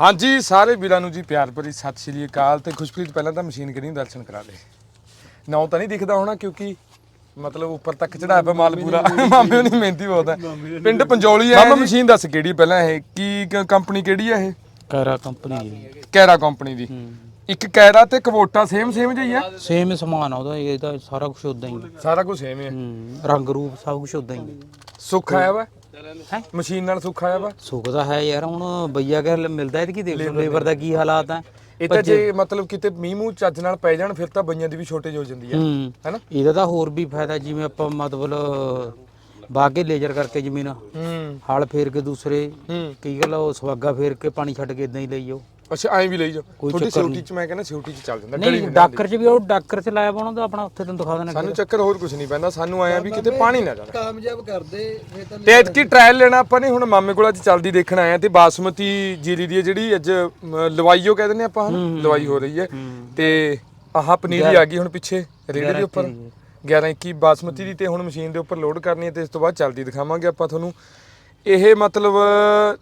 ਹਾਂਜੀ ਸਾਰੇ ਵੀਰਾਂ ਨੂੰ ਜੀ ਪਿਆਰ ਭਰੀ ਸਤਿ ਸ਼੍ਰੀ ਅਕਾਲ ਤੇ ਖੁਸ਼ਪ੍ਰੀਤ ਪਹਿਲਾਂ ਤਾਂ ਮਸ਼ੀਨ ਕਰੀ ਦਰਸ਼ਨ ਕਰਾ ਦੇ ਨਾਉ ਤਾਂ ਨਹੀਂ ਦਿਖਦਾ ਹੋਣਾ ਕਿਉਂਕਿ ਮਤਲਬ ਉੱਪਰ ਤੱਕ ਚੜਾਇਆ ਪਿਆ ਮਾਲ ਪੂਰਾ। ਮਾਮੇ ਉਹਨੀ ਮਿਹਨਤੀ ਬਹੁਤ ਹੈ। ਪਿੰਡ ਪੰਜੋਲੀ ਆ ਮਸ਼ੀਨ ਦੱਸ ਕਿਹੜੀ ਪਹਿਲਾਂ ਇਹ? ਕੀ ਕੰਪਨੀ ਕਿਹੜੀ ਆ ਇਹ? ਕੈਰਾ ਕੰਪਨੀ ਦੀ ਕੈਰਾ ਕੰਪਨੀ ਦੀ। ਇੱਕ ਕੈਰਾ ਤੇ ਕਵੋਟਾ ਸੇਮ ਸੇਮ ਜਿਹੀ ਆ ਸੇਮ ਸਮਾਨ ਆ ਉਹਦਾ ਇਹਦਾ ਸਾਰਾ ਕੁਝ ਉਦਾਂ ਹੀ ਹੈ। ਸਾਰਾ ਕੁਝ ਸੇਮ ਹੈ ਹੂੰ, ਰੰਗ ਰੂਪ ਸਭ ਕੁਝ ਉਦਾਂ ਹੀ ਹੈ। ਸੁੱਖ ਆਇਆ ਵਾ? ਹੈਂ? ਮਸ਼ੀਨ ਨਾਲ ਸੁੱਖ ਆਇਆ ਵਾ? ਸੁੱਖ ਤਾਂ ਹੈ ਯਾਰ ਹੁਣ ਬਈਆ ਕੇ ਮਿਲਦਾ ਇਹਦੀ ਕੀ ਦੇਖ ਲੇਬਰ ਦਾ ਕੀ ਹਾਲਾਤ ਹੈ ਇਹ ਤਾਂ ਜੇ ਮਤਲਬ ਕਿਤੇ ਮੀਂਹ ਮੂੰਹ ਚੱਜ ਨਾਲ ਪੈ ਜਾਣ ਫਿਰ ਤਾਂ ਬਈਆਂ ਦੀ ਵੀ ਸ਼ੋਰਟੇਜ ਹੋ ਜਾਂਦੀ ਹੈ ਹੂੰ। ਹੈਨਾ? ਇਹਦਾ ਤਾਂ ਹੋਰ ਵੀ ਫਾਇਦਾ ਜਿਵੇਂ ਆਪਾਂ ਮਤਲਬ ਬਾਗੇ ਲੇਜ਼ਰ ਕਰਕੇ ਜ਼ਮੀਨ ਹਲ ਫੇਰ ਕੇ ਦੂਸਰੇ ਕੀ ਗੱਲ ਉਹ ਸਵਾਗਾ ਫੇਰ ਕੇ ਪਾਣੀ ਛੱਡ ਕੇ ਇਦਾਂ ਹੀ ਲਈ ਜਾਓ। ਅੱਛਾ ਐਂ ਵੀ ਲਈ ਜਾ। ਕੋਈ ਚੱਕਰ ਸਿਉਟੀ ਚ ਮੈਂ ਕਹਿੰਦਾ ਸਿਉਟੀ ਚ ਚੱਲ ਜਾਂਦਾ ਨਹੀਂ ਡਾਕਰ ਚ ਵੀ ਉਹ ਡਾਕਰ ਚ ਲਾਇਆ ਤਾਂ ਆਪਣਾ ਉੱਥੇ ਤੈਨੂੰ ਦਿਖਾ ਦੇਣਾ ਸਾਨੂੰ ਚੱਕਰ ਹੋਰ ਕੁਝ ਨਹੀਂ ਪੈਂਦਾ ਸਾਨੂੰ ਆਇਆ ਵੀ ਕਿਤੇ ਪਾਣੀ ਨਾ ਜਾਵੇ। ਕਾਮਯਾਬ ਕਰਦੇ ਫੇਰ ਤਾਂ ਤੇ ਐਤਕੀ ਟ੍ਰਾਇਲ ਲੈਣਾ ਆਪਾਂ ਨੇ ਹੁਣ ਮਾਮੇ ਕੋਲ ਅੱਜ ਚੱਲਦੀ ਦੇਖਣ ਆਏ ਆ ਤੇ ਬਾਸਮਤੀ ਜੀਰੀ ਦੀ ਜਿਹੜੀ ਅੱਜ ਲਵਾਈਓ ਕਹਿੰਦੇ ਨੇ ਆਪਾਂ ਲਵਾਈ ਹੋ ਰਹੀ ਹੈ। ਤੇ ਆਹ ਪਨੀਰੀ ਆ ਗਈ ਹੁਣ ਪਿੱਛੇ ਰੇੜੇ ਦੇ ਉੱਪਰ। 11 21 ਬਾਸਮਤੀ ਦੀ ਤੇ ਹੁਣ ਮਸ਼ੀਨ ਦੇ ਉੱਪਰ ਲੋਡ ਕਰਨੀ ਹੈ ਤੇ ਇਸ ਤੋਂ ਬਾਅਦ ਚੱਲਦੀ ਦਿਖਾਵਾਂਗੇ ਆਪਾਂ ਤੁਹਾਨੂੰ। ਇਹ ਮਤਲਬ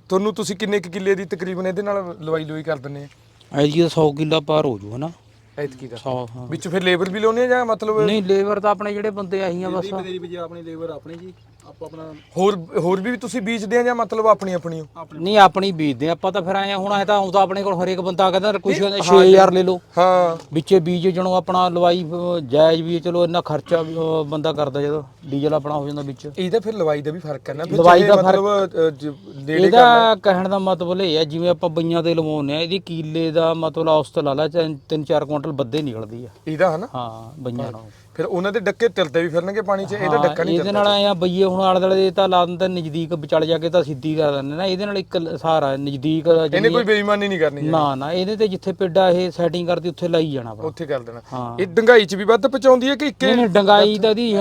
ਤੁਹਾਨੂੰ ਤੁਸੀਂ ਕਿੰਨੇ ਕੁ ਕਿੱਲੇ ਦੀ ਤਕਰੀਬਨ ਇਹਦੇ ਨਾਲ ਲਵਾਈ ਲੋਈ ਕਰ ਦਿੰਨੇ ਆ? ਐਜੀ ਦਾ 100 ਕਿੱਲਾ ਪਾਰ ਹੋ ਜੂ ਹਨਾ? ਐਤਕੀ ਦਾ 100 ਹਾਂ। ਵਿੱਚ ਫਿਰ ਲੇਬਰ ਵੀ ਲਾਉਨੇ ਆ ਜਾਂ ਮਤਲਬ ਨਹੀਂ ਲੇਬਰ ਤਾਂ ਆਪਣੇ ਜਿਹੜੇ ਬੰਦੇ ਆਈਆਂ ਬਸ। ਤੇਰੀ ਵੀ ਜੇ ਆਪਣੀ ਲੇਬਰ ਆਪਣੀ ਜੀ। ਆਪਾਂ ਆਪਣਾ ਹੋਰ ਹੋਰ ਵੀ ਤੁਸੀਂ ਬੀਜਦੇ ਆ ਜਾਂ ਮਤਲਬ ਆਪਣੀ ਆਪਣੀ ਓ? ਨਹੀਂ ਆਪਣੀ ਬੀਜਦੇ ਆ, ਆਪਾਂ ਤਾਂ ਫਿਰ ਆਏ ਆ, ਹੁਣ ਐ ਤਾਂ ਆਉਂਦਾ ਆਪਣੇ ਕੋਲ ਹਰੇਕ ਬੰਦਾ ਕਹਿੰਦਾ ਕੁਛ ਕਹਿੰਦਾ 6000 ਲੈ ਲਓ। ਹਾਂ। ਵਿੱਚੇ ਬੀਜ ਜਣੋ ਆਪਣਾ ਲਵਾਈ ਅਹ, ਜਾਇਜ਼ ਵੀ ਹੈ, ਚਲੋ ਇੰਨਾ ਖਰਚਾ ਵੀ, ਅਹ, ਬੰਦਾ ਕਰਦਾ ਜਦੋਂ ਡੀਜ਼ਲ ਆਪਣਾ ਹੋ ਜਾਂਦਾ ਵਿੱਚ। ਇਹਦਾ ਫਿਰ ਲਵਾਈ ਦਾ ਵੀ ਫ਼ਰਕ ਹੈ ਨਾ ਫਿਰ ਲਵਾਈ ਚਾਹੇ ਦਾ ਮਤਲਬ ਅ, ਜ- ਨੇੜੇ ਇਹਦਾ ਕਹਿਣ ਦਾ ਮਤਲਬ ਇਹ ਹੈ ਜਿਵੇਂ ਆਪਾਂ ਬਈਆਂ ਤੇ ਲਵਾਉਂਦੇ ਆ ਇਹਦੀ ਕੀਲੇ ਦਾ ਮਤਲਬ ਔਸਤ ਲਾ ਲਾ 3-4 ਕੁਇੰਟਲ ਵੱਧੇ ਨਿਕਲਦੀ ਆ। ਇਹਦਾ ਹਨਾ? ਹਾਂ ਬਈਆਂ ਨਾਲ। ਫਿਰ ਉਹਨਾਂ ਦੇ ਡੱਕੇ ਤਿਲਦੇ ਵੀ ਫਿਰਨਗੇ ਪਾਣੀ 'ਚ ਇਹਦਾ ਡੱਕਾ ਨਹੀਂ ਇਹਦੇ ਨਾਲ ਆਇਆ ਬਈਏ ਹੁਣ ਆਲੇ ਦੁਆਲੇ ਦੇ ਤਾਂ ਲਾ ਦਿੰਦੇ ਨਜ਼ਦੀਕ ਵਿਚਲ ਜਾ ਕੇ ਤਾਂ ਸਿੱਧੀ ਕਰ ਦਿੰਦੇ ਨਾ ਇਹਦੇ ਨਾਲ ਇੱਕ ਸਹਾਰਾ ਹੈ, ਨਜ਼ਦੀਕ ਇਹਨੇ ਕੋਈ ਬੇਈਮਾਨੀ ਨਹੀਂ ਕਰਨੀ ਨਾ ਨਾ ਇਹਦੇ ਤੇ ਜਿੱਥੇ ਪਿੱਡਾ ਇਹ ਸੈਟਿੰਗ ਕਰਦੀ ਉੱਥੇ ਲਾਈ ਜਾਣਾ ਵਾ ਉੱਥੇ ਕਰ ਦੇਣਾ। ਹਾਂ। ਇਹ ਡੰਗਾਈ 'ਚ ਵੀ ਵੱਧ ਪਹੁੰਚਾਉਂਦੀ ਹੈ ਕਿ ਇੱਕੇ ਨਹੀਂ ਨਹੀਂ ਡੰਗਾਈ ਤਾਂ ਦੀ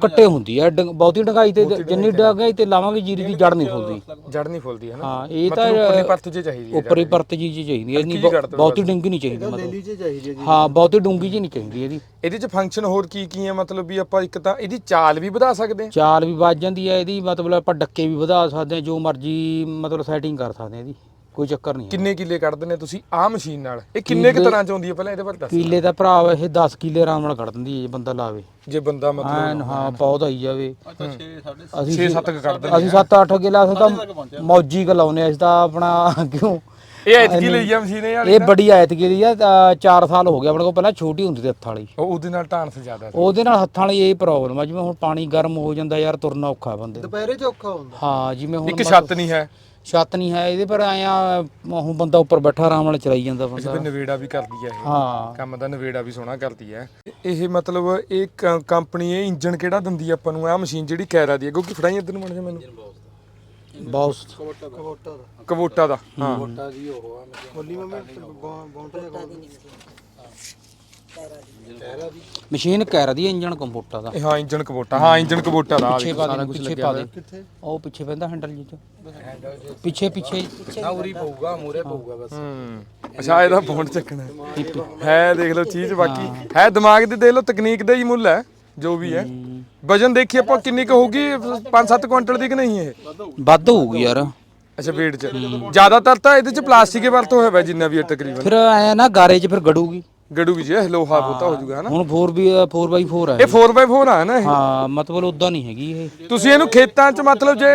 ਕੱਟੇ ਹੁੰਦੀ ਹੈ। ਡੰਗ- ਬਹੁਤੀ ਡੰਗਾਈ ਤੇ ਜਿੰਨੀ ਡੰਗਾਈ ਤੇ ਲਾਵਾਂਗੇ ਜੀਰੀ ਦੀ ਜੜ ਨਹੀਂ ਖੁੱਲਦੀ ਜੜ ਨਹੀਂ ਫੁੱਲਦੀ ਹੈ ਨਾ? ਹਾਂ ਇਹ ਤਾਂ ਉੱਪਰਲੀ ਪਰਤ 'ਚ ਚਾਹੀਦੀ ਹੈ ਉੱਪਰੀ ਪਰਤ ਜੀ ਜੀ ਚਾਹੀਦੀ ਹੈ ਦਿਓ ਬਹੁਤੀ ਡੂੰਗੀ ਨਹੀਂ ਚਾਹੀਦੀ ਮਤਲਬ। ਹਾਂ ਬਹੁਤੀ ਡੂੰਗੀ ਜੀ ਨਹੀਂ ਚਾਹੀਦੀ ਇਹਦੀ। ਇਹਦੇ 'ਚ ਫੰਕਸ਼ਨ ਹੋਰ ਕੀ ਕੀ ਹੈ? ਮਤਲਬ ਵੀ ਆਪਾਂ ਇੱਕ ਤਾਂ ਇਹਦੀ ਚਾਲ ਵੀ ਵਧਾ ਸਕਦੇ ਹਾਂ। ਚਾਲ ਵੀ ਵੱਜ ਜਾਂਦੀ ਹੈ ਇਹਦੀ ਮਤਲਬ ਆਪਾਂ ਡੱਕੇ ਵੀ ਵਧਾ ਸਕਦੇ ਹਾਂ ਜੋ ਮਰਜ਼ੀ ਮਤਲਬ ਸੈਟਿੰਗ ਕਰ ਸਕਦੇ ਹਾਂ ਇਹਦੀ ਕੋਈ ਚੱਕਰ ਨਹੀਂ ਕਿੰਨੇ ਕਿੱਲੇ ਕੱਢਦੇ ਨੇ ਤੁਸੀਂ? ਆਹ ਮਸ਼ੀਨ ਨਾਲ। ਇਹ ਕਿੰਨੇ ਕੁ ਤਰ੍ਹਾਂ 'ਚ ਆਉਂਦੀ ਹੈ? ਪਹਿਲਾਂ ਇਹਦੇ ਬਾਰੇ ਦੱਸ ਕੀਲੇ ਦਾ ਭਰਾ ਇਹ 10 ਕਿੱਲੇ ਆਰਾਮ ਨਾਲ ਕੱਢ ਦਿੰਦੀ ਹੈ ਜੇ ਬੰਦਾ ਲਾਵੇ। ਜੇ ਬੰਦਾ ਮਤਲਬ ਹਾਂ ਬਹੁਤ ਆਈ ਜਾਵੇ। ਅੱਛਾ 6 7 ਅਸੀਂ 6-7 ਕ ਕੱਢਦੇ ਅਸੀਂ 7-8 ਕਿੱਲਾ ਅਸੀਂ ਤਾਂ ਮੌਜੀ ਕ ਲਾਉਨੇ ਅਸੀਂ ਤਾਂ ਆਪਣਾ ਕਿਉਂ? ਇਹ ਐਤਕੀ ਲਈ ਆ ਮਸ਼ੀਨ ਇਹ ਵਾਲੀ ਇਹ ਬੜੀ ਆਇਤ ਗਈ ਆ 4 ਸਾਲ ਹੋ ਗਏ ਆਪਣੇ ਕੋਲ ਪਹਿਲਾਂ ਛੋਟੀ ਹੁੰਦੀ ਸੀ ਹੱਥਾਂ ਵਾਲੀ। ਉਹ ਉਹਦੇ ਨਾਲ ਢਾਂਸ ਜ਼ਿਆਦਾ ਹੈ। ਉਹਦੇ ਨਾਲ ਹੱਥਾਂ ਵਾਲੀ ਇਹ ਪ੍ਰੋਬਲਮ ਆ ਜਿਵੇਂ ਹੁਣ ਪਾਣੀ ਗਰਮ ਹੋ ਜਾਂਦਾ ਯਾਰ ਤੁਰਨਾ ਔਖਾ ਬੰਦੇ ਨੂੰ। ਦੁਪਹਿਰੇ ਚ ਔਖਾ ਹੁੰਦਾ। ਹਾਂ ਜਿਵੇਂ ਹੁਣ ਇੱਕ ਛੱਤ ਨਹੀਂ ਹੈ। ਛੱਤ ਨਹੀਂ ਹੈ ਇਹਦੇ ਪਰ ਆਇਆ ਹੁਣ ਬੰਦਾ ਉੱਪਰ ਬੈਠਾ ਆਰਾਮ ਨਾਲ ਚਲਾਈ ਜਾਂਦਾ ਬੰਦਾ। ਫਿਰ ਨਵੇੜਾ ਵੀ ਕਰਦੀ ਹੈ ਇਹ। ਹਾਂ। ਕੰਮ ਦਾ ਨਵੇੜਾ ਵੀ ਸੋਹਣਾ ਕਰਦੀ ਹੈ। ਇਹ ਮਤਲਬ ਇਹ ਕ- ਕੰਪਨੀ ਇਹ ਇੰਜਨ ਕਿਹੜਾ ਦਿੰਦੀ ਹੈ ਆਪਾਂ ਨੂੰ? ਆ ਮਸ਼ੀਨ ਜਿਹੜੀ ਕੈਰਾ ਦੀ ਹੈ ਕਿਉਂਕਿ ਫੜਾਈ ਇੱਧਰ ਨੂੰ ਬਣ ਜਾ ਮੈਨੂੰ। ਬਹੁਤ ਕਵੋਟਾ ਦਾ। ਕਵੋਟਾ ਦਾ ਹਾਂ। ਕਵੋਟਾ ਜੀ ਉਹ ਆ ਬੋਲੀ ਮੰਮੀ ਬੌਂਟਾ ਦਾ ਮਸ਼ੀਨ ਕਹਿ ਦੀ ਇੰਜਨ ਕੰਪਿਊਟਰ ਦਾ। ਹਾਂ ਇੰਜਨ ਕਵੋਟਾ ਹਾਂ ਇੰਜਨ ਕਵੋਟਾ ਦਾ ਪਿੱਛੇ ਪਾ ਦੇ ਪਿੱਛੇ ਪਾ ਦੇ। ਉਹ ਪਿੱਛੇ ਪੈਂਦਾ ਹੈਂਡਲ ਜੀ ਚ। ਪਿੱਛੇ ਪਿੱਛੇ ਉਰੀ ਪਊਗਾ ਮੂਰੇ ਪਊਗਾ ਬਸ। ਹੂੰ। ਅੱਛਾ ਇਹਦਾ ਫੋਨ ਚੱਕਣਾ। ਹੈ। ਹੈ ਦੇਖ ਲਓ ਚੀਜ਼ ਬਾਕੀ। ਹੈ ਦਿਮਾਗ ਦੀ ਦੇਖ ਲਓ ਤਕਨੀਕ ਦਾ ਹੀ ਮੁੱਲ ਹੈ ਜੋ ਵੀ ਹੈ। ਵਜਨ ਦੇਖੀ ਆਪਾਂ ਕਿੰਨੀ ਕੁ ਹੋਊਗੀ? 5-7 ਕੁਇੰਟਲ ਦੀ ਕਿ ਨਹੀਂ ਇਹ? ਵੱਧ ਹੋਊਗੀ ਯਾਰ। ਅੱਛਾ weight ਚ। ਜ਼ਿਆਦਾਤਰ ਤਾਂ ਇਹਦੇ ਚ ਪਲਾਸਟਿਕ ਹੀ ਵਰਤੋਂ ਹੋਇਆ ਵਾ ਜਿੰਨਾ ਵੀ ਹੈ ਤਕਰੀਬਨ। ਫਿਰ ਆਇਆ ਨਾ ਗਾਰੇ 'ਚ ਫਿਰ ਗੜੂਗੀ। ਗੜੂ ਵੀ ਜੇ ਲੋਹਾ ਬੋਤਾ ਹੋ ਜਾਊਗਾ ਹਨਾ? ਹੁਣ 4 ਵੀ 4x4 ਹੈ ਇਹ 4x4 ਆ ਨਾ ਇਹ? ਹਾਂ ਮਤਲਬ ਉਦਾਂ ਨਹੀਂ ਹੈਗੀ ਇਹ। ਤੁਸੀਂ ਇਹਨੂੰ ਖੇਤਾਂ 'ਚ ਮਤਲਬ ਜੇ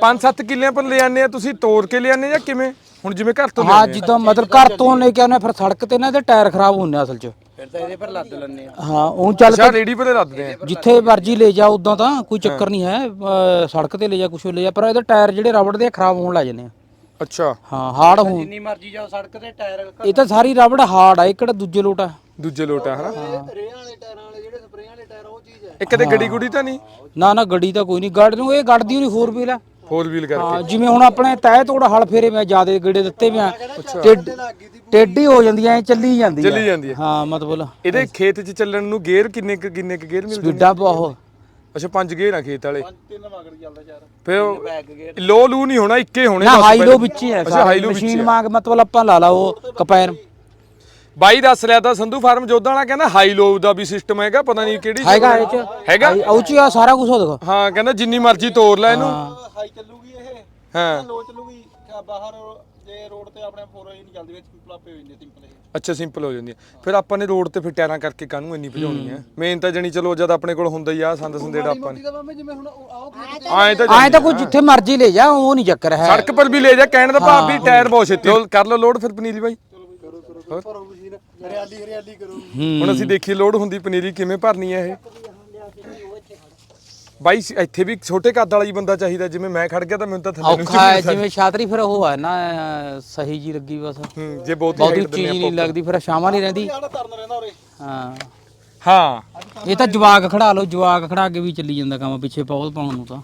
5-7 ਕਿੱਲਿਆਂ ਪਰ ਲੈ ਆਨੇ ਆ ਤੁਸੀਂ ਤੋੜ ਕੇ ਲੈ ਆਨੇ ਜਾਂ ਕਿਵੇਂ? ਹੁਣ ਜਿਵੇਂ ਘਰ ਤੋਂ ਹਾਂ ਜਿੱਦਾਂ ਮਤਲਬ ਘਰ ਤੋਂ ਲੈ ਕੇ ਆਉਣੇ ਫਿਰ ਸੜਕ ਤੇ ਨਾ ਇਹਦੇ ਟਾਇਰ ਖਰਾਬ ਹੁੰਨੇ ਅਸਲ 'ਚ। ਫਿਰ ਤਾਂ ਇਹਦੇ ਪਰ ਲੱਦ ਲੈਣੇ ਆ। ਹਾਂ ਉਹ ਚੱਲ ਅੱਛਾ ਰੇੜੀ ਪਰੇ ਰੱਖਦੇ ਆ। ਜਿੱਥੇ ਮਰਜ਼ੀ ਲੈ ਜਾ ਉਦਾਂ ਤਾਂ ਕੋਈ ਚੱਕਰ ਨਹੀਂ ਹੈ। ਅਹ ਸੜਕ ਤੇ ਲੈ ਜਾ ਕੁਛ ਲੈ ਜਾ ਪਰ ਇਹਦੇ ਟਾਇਰ ਜਿਹੜੇ ਰਬੜ ਦੇ ਆ, ਖਰਾਬ ਹੋਣ ਲੱਗ ਜਾਂਦੇ ਆ। ਅੱਛਾ। ਹਾਂ ਹਾਰਡ ਹੋਣ। ਜਿੰਨੀ ਮਰਜ਼ੀ ਜਾਓ ਸੜਕ ਤੇ ਟਾਇਰ ਇਹ ਤਾਂ ਸਾਰੀ ਰਬੜ ਹਾਰਡ ਆ ਇਹ ਕਿਹੜਾ ਦੂਜੇ ਲੋਟ ਆ? ਦੂਜੇ ਲੋਟਾ ਹਨਾ? ਰੇਹਾਂ ਵਾਲੇ ਟਾਇਰਾਂ ਵਾਲੇ ਜਿਹੜੇ ਸਪਰੇਆਂ ਵਾਲੇ ਟਾਇਰ ਉਹ ਚੀਜ਼ ਹੈ। ਇਹ ਕਦੇ ਗੜੀ ਗੁੜੀ ਤਾਂ ਨਹੀਂ? ਨਾ ਨਾ ਗੱਡੀ ਤਾਂ ਕੋਈ ਨਹੀਂ। ਗੱਡ ਨੂੰ ਇਹ ਗੱਡਦੀ ਨਹੀਂ ਫੋਰ ਵੀਲ ਆ 4 ਵੀਲ ਕਰਕੇ। ਹਾਂ ਜਿਵੇਂ ਹੁਣ ਆਪਣੇ ਤੈ ਤੋੜ ਹਲ ਫੇਰੇ ਮੈਂ ਜਿਆਦੇ ਗੇੜੇ ਦਿੱਤੇ ਵੀ ਆ। ਟੇਡ- ਟੇਢੀ ਹੋ ਜਾਂਦੀ ਐ ਚੱਲੀ ਜਾਂਦੀ ਚੱਲੀ ਜਾਂਦੀ ਹੈ ਹਾਂ ਮਤਲਬ ਇਹਦੇ ਖੇਤ 'ਚ ਚੱਲਣ ਨੂੰ ਗੇਅਰ ਕਿੰਨੇ ਕੁ ਕਿੰਨੇ ਕੁ ਗੇਅਰ ਮਿਲਦੇ ਨੇ ਸਪੀਡਾਂ ਬਹੁਤ। ਅੱਛਾ ਪੰਜ ਗੇਅਰ ਆ ਖੇਤ ਵਾਲੇ। ਤਿੰਨ ਮਗਰ ਚੱਲਦਾ ਯਾਰ। ਫਿਰ ਲੋ ਲੂ ਨਹੀਂ ਹੋਣਾ ਇੱਕੇ ਹੋਣੇ ਨਾ ਬਸ ਹਾਈ ਪਹਿਲੇ। ਲੋ ਵਿੱਚ ਹੀ ਹੈ ਅੱਛਾ ਹਾਈ ਲੋ ਵਿੱਚ ਮਸ਼ੀਨ ਵਾਂਗ ਮਤਲਬ ਆਪਾਂ ਲਾ ਲਾ ਉਹ ਕਪੈਰ। ਬਾਈ ਦੱਸ ਰਿਹਾ ਤਾਂ ਸੰਧੂ ਫਾਰਮ ਜੋਧਾ ਵਾਲਾ ਕਹਿੰਦਾ ਹਾਈ ਲੋ ਦਾ ਵੀ ਸਿਸਟਮ ਹੈਗਾ ਪਤਾ ਨਹੀਂ ਕਿਹੜੀ ਹੈਗਾ ਇਹ ਚ। ਹੈਗਾ? ਉਹ ਚ ਆ ਸਾਰਾ ਕੁਝ ਹੋ ਦੇਖੋ। ਹਾਂ ਕਹਿੰਦਾ ਜਿੰਨੀ ਮਰਜ਼ੀ ਤੋੜ ਲੈ ਇਹਨੂੰ। ਹਾਈ ਚੱਲੂਗੀ ਇਹ। ਹਾਂ। ਲੋ ਚੱਲੂਗੀ ਬਾਹਰ ਜੇ ਰੋਡ ਤੇ ਆਪਣੇ ਫੋਰ ਨਹੀਂ ਚੱਲਦੀ ਵਿੱਚ ਪਲਾਪੇ ਹੋ ਜਾਂਦੇ ਸਿੰਪਲ ਇਹ। ਅੱਛਾ ਸਿੰਪਲ ਹੋ ਜਾਂਦੀ ਹੈ ਫਿਰ ਆਪਾਂ ਨੇ ਰੋਡ ਤੇ ਫਿਰ ਟਾਇਰਾਂ ਕਰਕੇ ਕਾਹਨੂੰ ਇੰਨੀ ਭਜਾਉਣੀ ਹੈ। ਮੇਨ ਤਾਂ ਜਣੀ ਚਲੋ ਜਦ ਆਪਣੇ ਕੋਲ ਹੁੰਦਾ ਹੀ ਆ ਸੰਦ ਸੰਦੇੜਾ ਆਪਾਂ ਨੇ। ਤਾਂ ਮਾਮੇ ਜਿਵੇਂ ਹੁਣ ਉਹ ਆਓ ਆਏ ਤਾਂ ਐਂ ਤਾਂ ਕੋਈ ਜਿੱਥੇ ਮਰਜ਼ੀ ਲੈ ਜਾ ਉਹ ਨਹੀਂ ਚੱਕਰ ਹੈ। ਸੜਕ ਪਰ ਵੀ ਲੈ ਜਾ ਕਹਿਣ ਦਾ ਭਾਵ ਵੀ ਟਾਇਰ ਬਹੁਤ ਛੇਤੀ। ਲੋਡ ਕਰ ਲਓ ਲੋਡ ਫਿਰ ਪਨੀਰੀ ਬਾਈ। ਭਰੋ ਮਸ਼ੀਨ ਹਰਿਆਲੀ ਹਰਿਆਲੀ ਕਰੋ। ਹੁਣ ਅਸੀਂ ਦੇਖੀਏ ਲੋਡ ਹੁੰਦੀ ਪਨੀਰੀ ਕਿਵੇਂ ਭਰਨੀ ਹੈ ਇਹ। ਬਾਈ ਇੱਥੇ ਵੀ ਛੋਟੇ ਕੱਦ ਵਾਲਾ ਹੀ ਬੰਦਾ ਚਾਹੀਦਾ ਜਿਵੇਂ ਮੈਂ ਖੜ ਗਿਆ ਤਾਂ ਮੈਨੂੰ ਤਾਂ ਥੱਲੇ ਨੂੰ ਔਖਾ ਹੈ ਜਿਵੇਂ ਛਾਤਰੀ ਫਿਰ ਉਹ ਹੈ ਨਾ ਅਹ, ਸਹੀ ਜੀ ਲੱਗੀ ਬਸ। ਹੂੰ, ਜੇ ਬਹੁਤ ਬਹੁਤੀ height ਉੱਚੀ ਦਿੰਦੇ ਜੀ ਨਹੀਂ ਲੱਗਦੀ ਫਿਰ ਛਾਵਾਂ ਨਹੀਂ ਰਹਿੰਦੀ। ਆੜਾ ਤਰਨ ਰਹਿੰਦਾ ਉਰੇ। ਹਾਂ। ਹਾਂ। ਇਹ ਤਾਂ ਜਵਾਕ ਖੜਾ ਲਓ ਜਵਾਕ ਖੜਾ ਕੇ ਵੀ ਚੱਲੀ ਜਾਂਦਾ ਕੰਮ ਪਿੱਛੇ ਬਹੁਤ ਪਾਉਣ ਨੂੰ ਤਾਂ।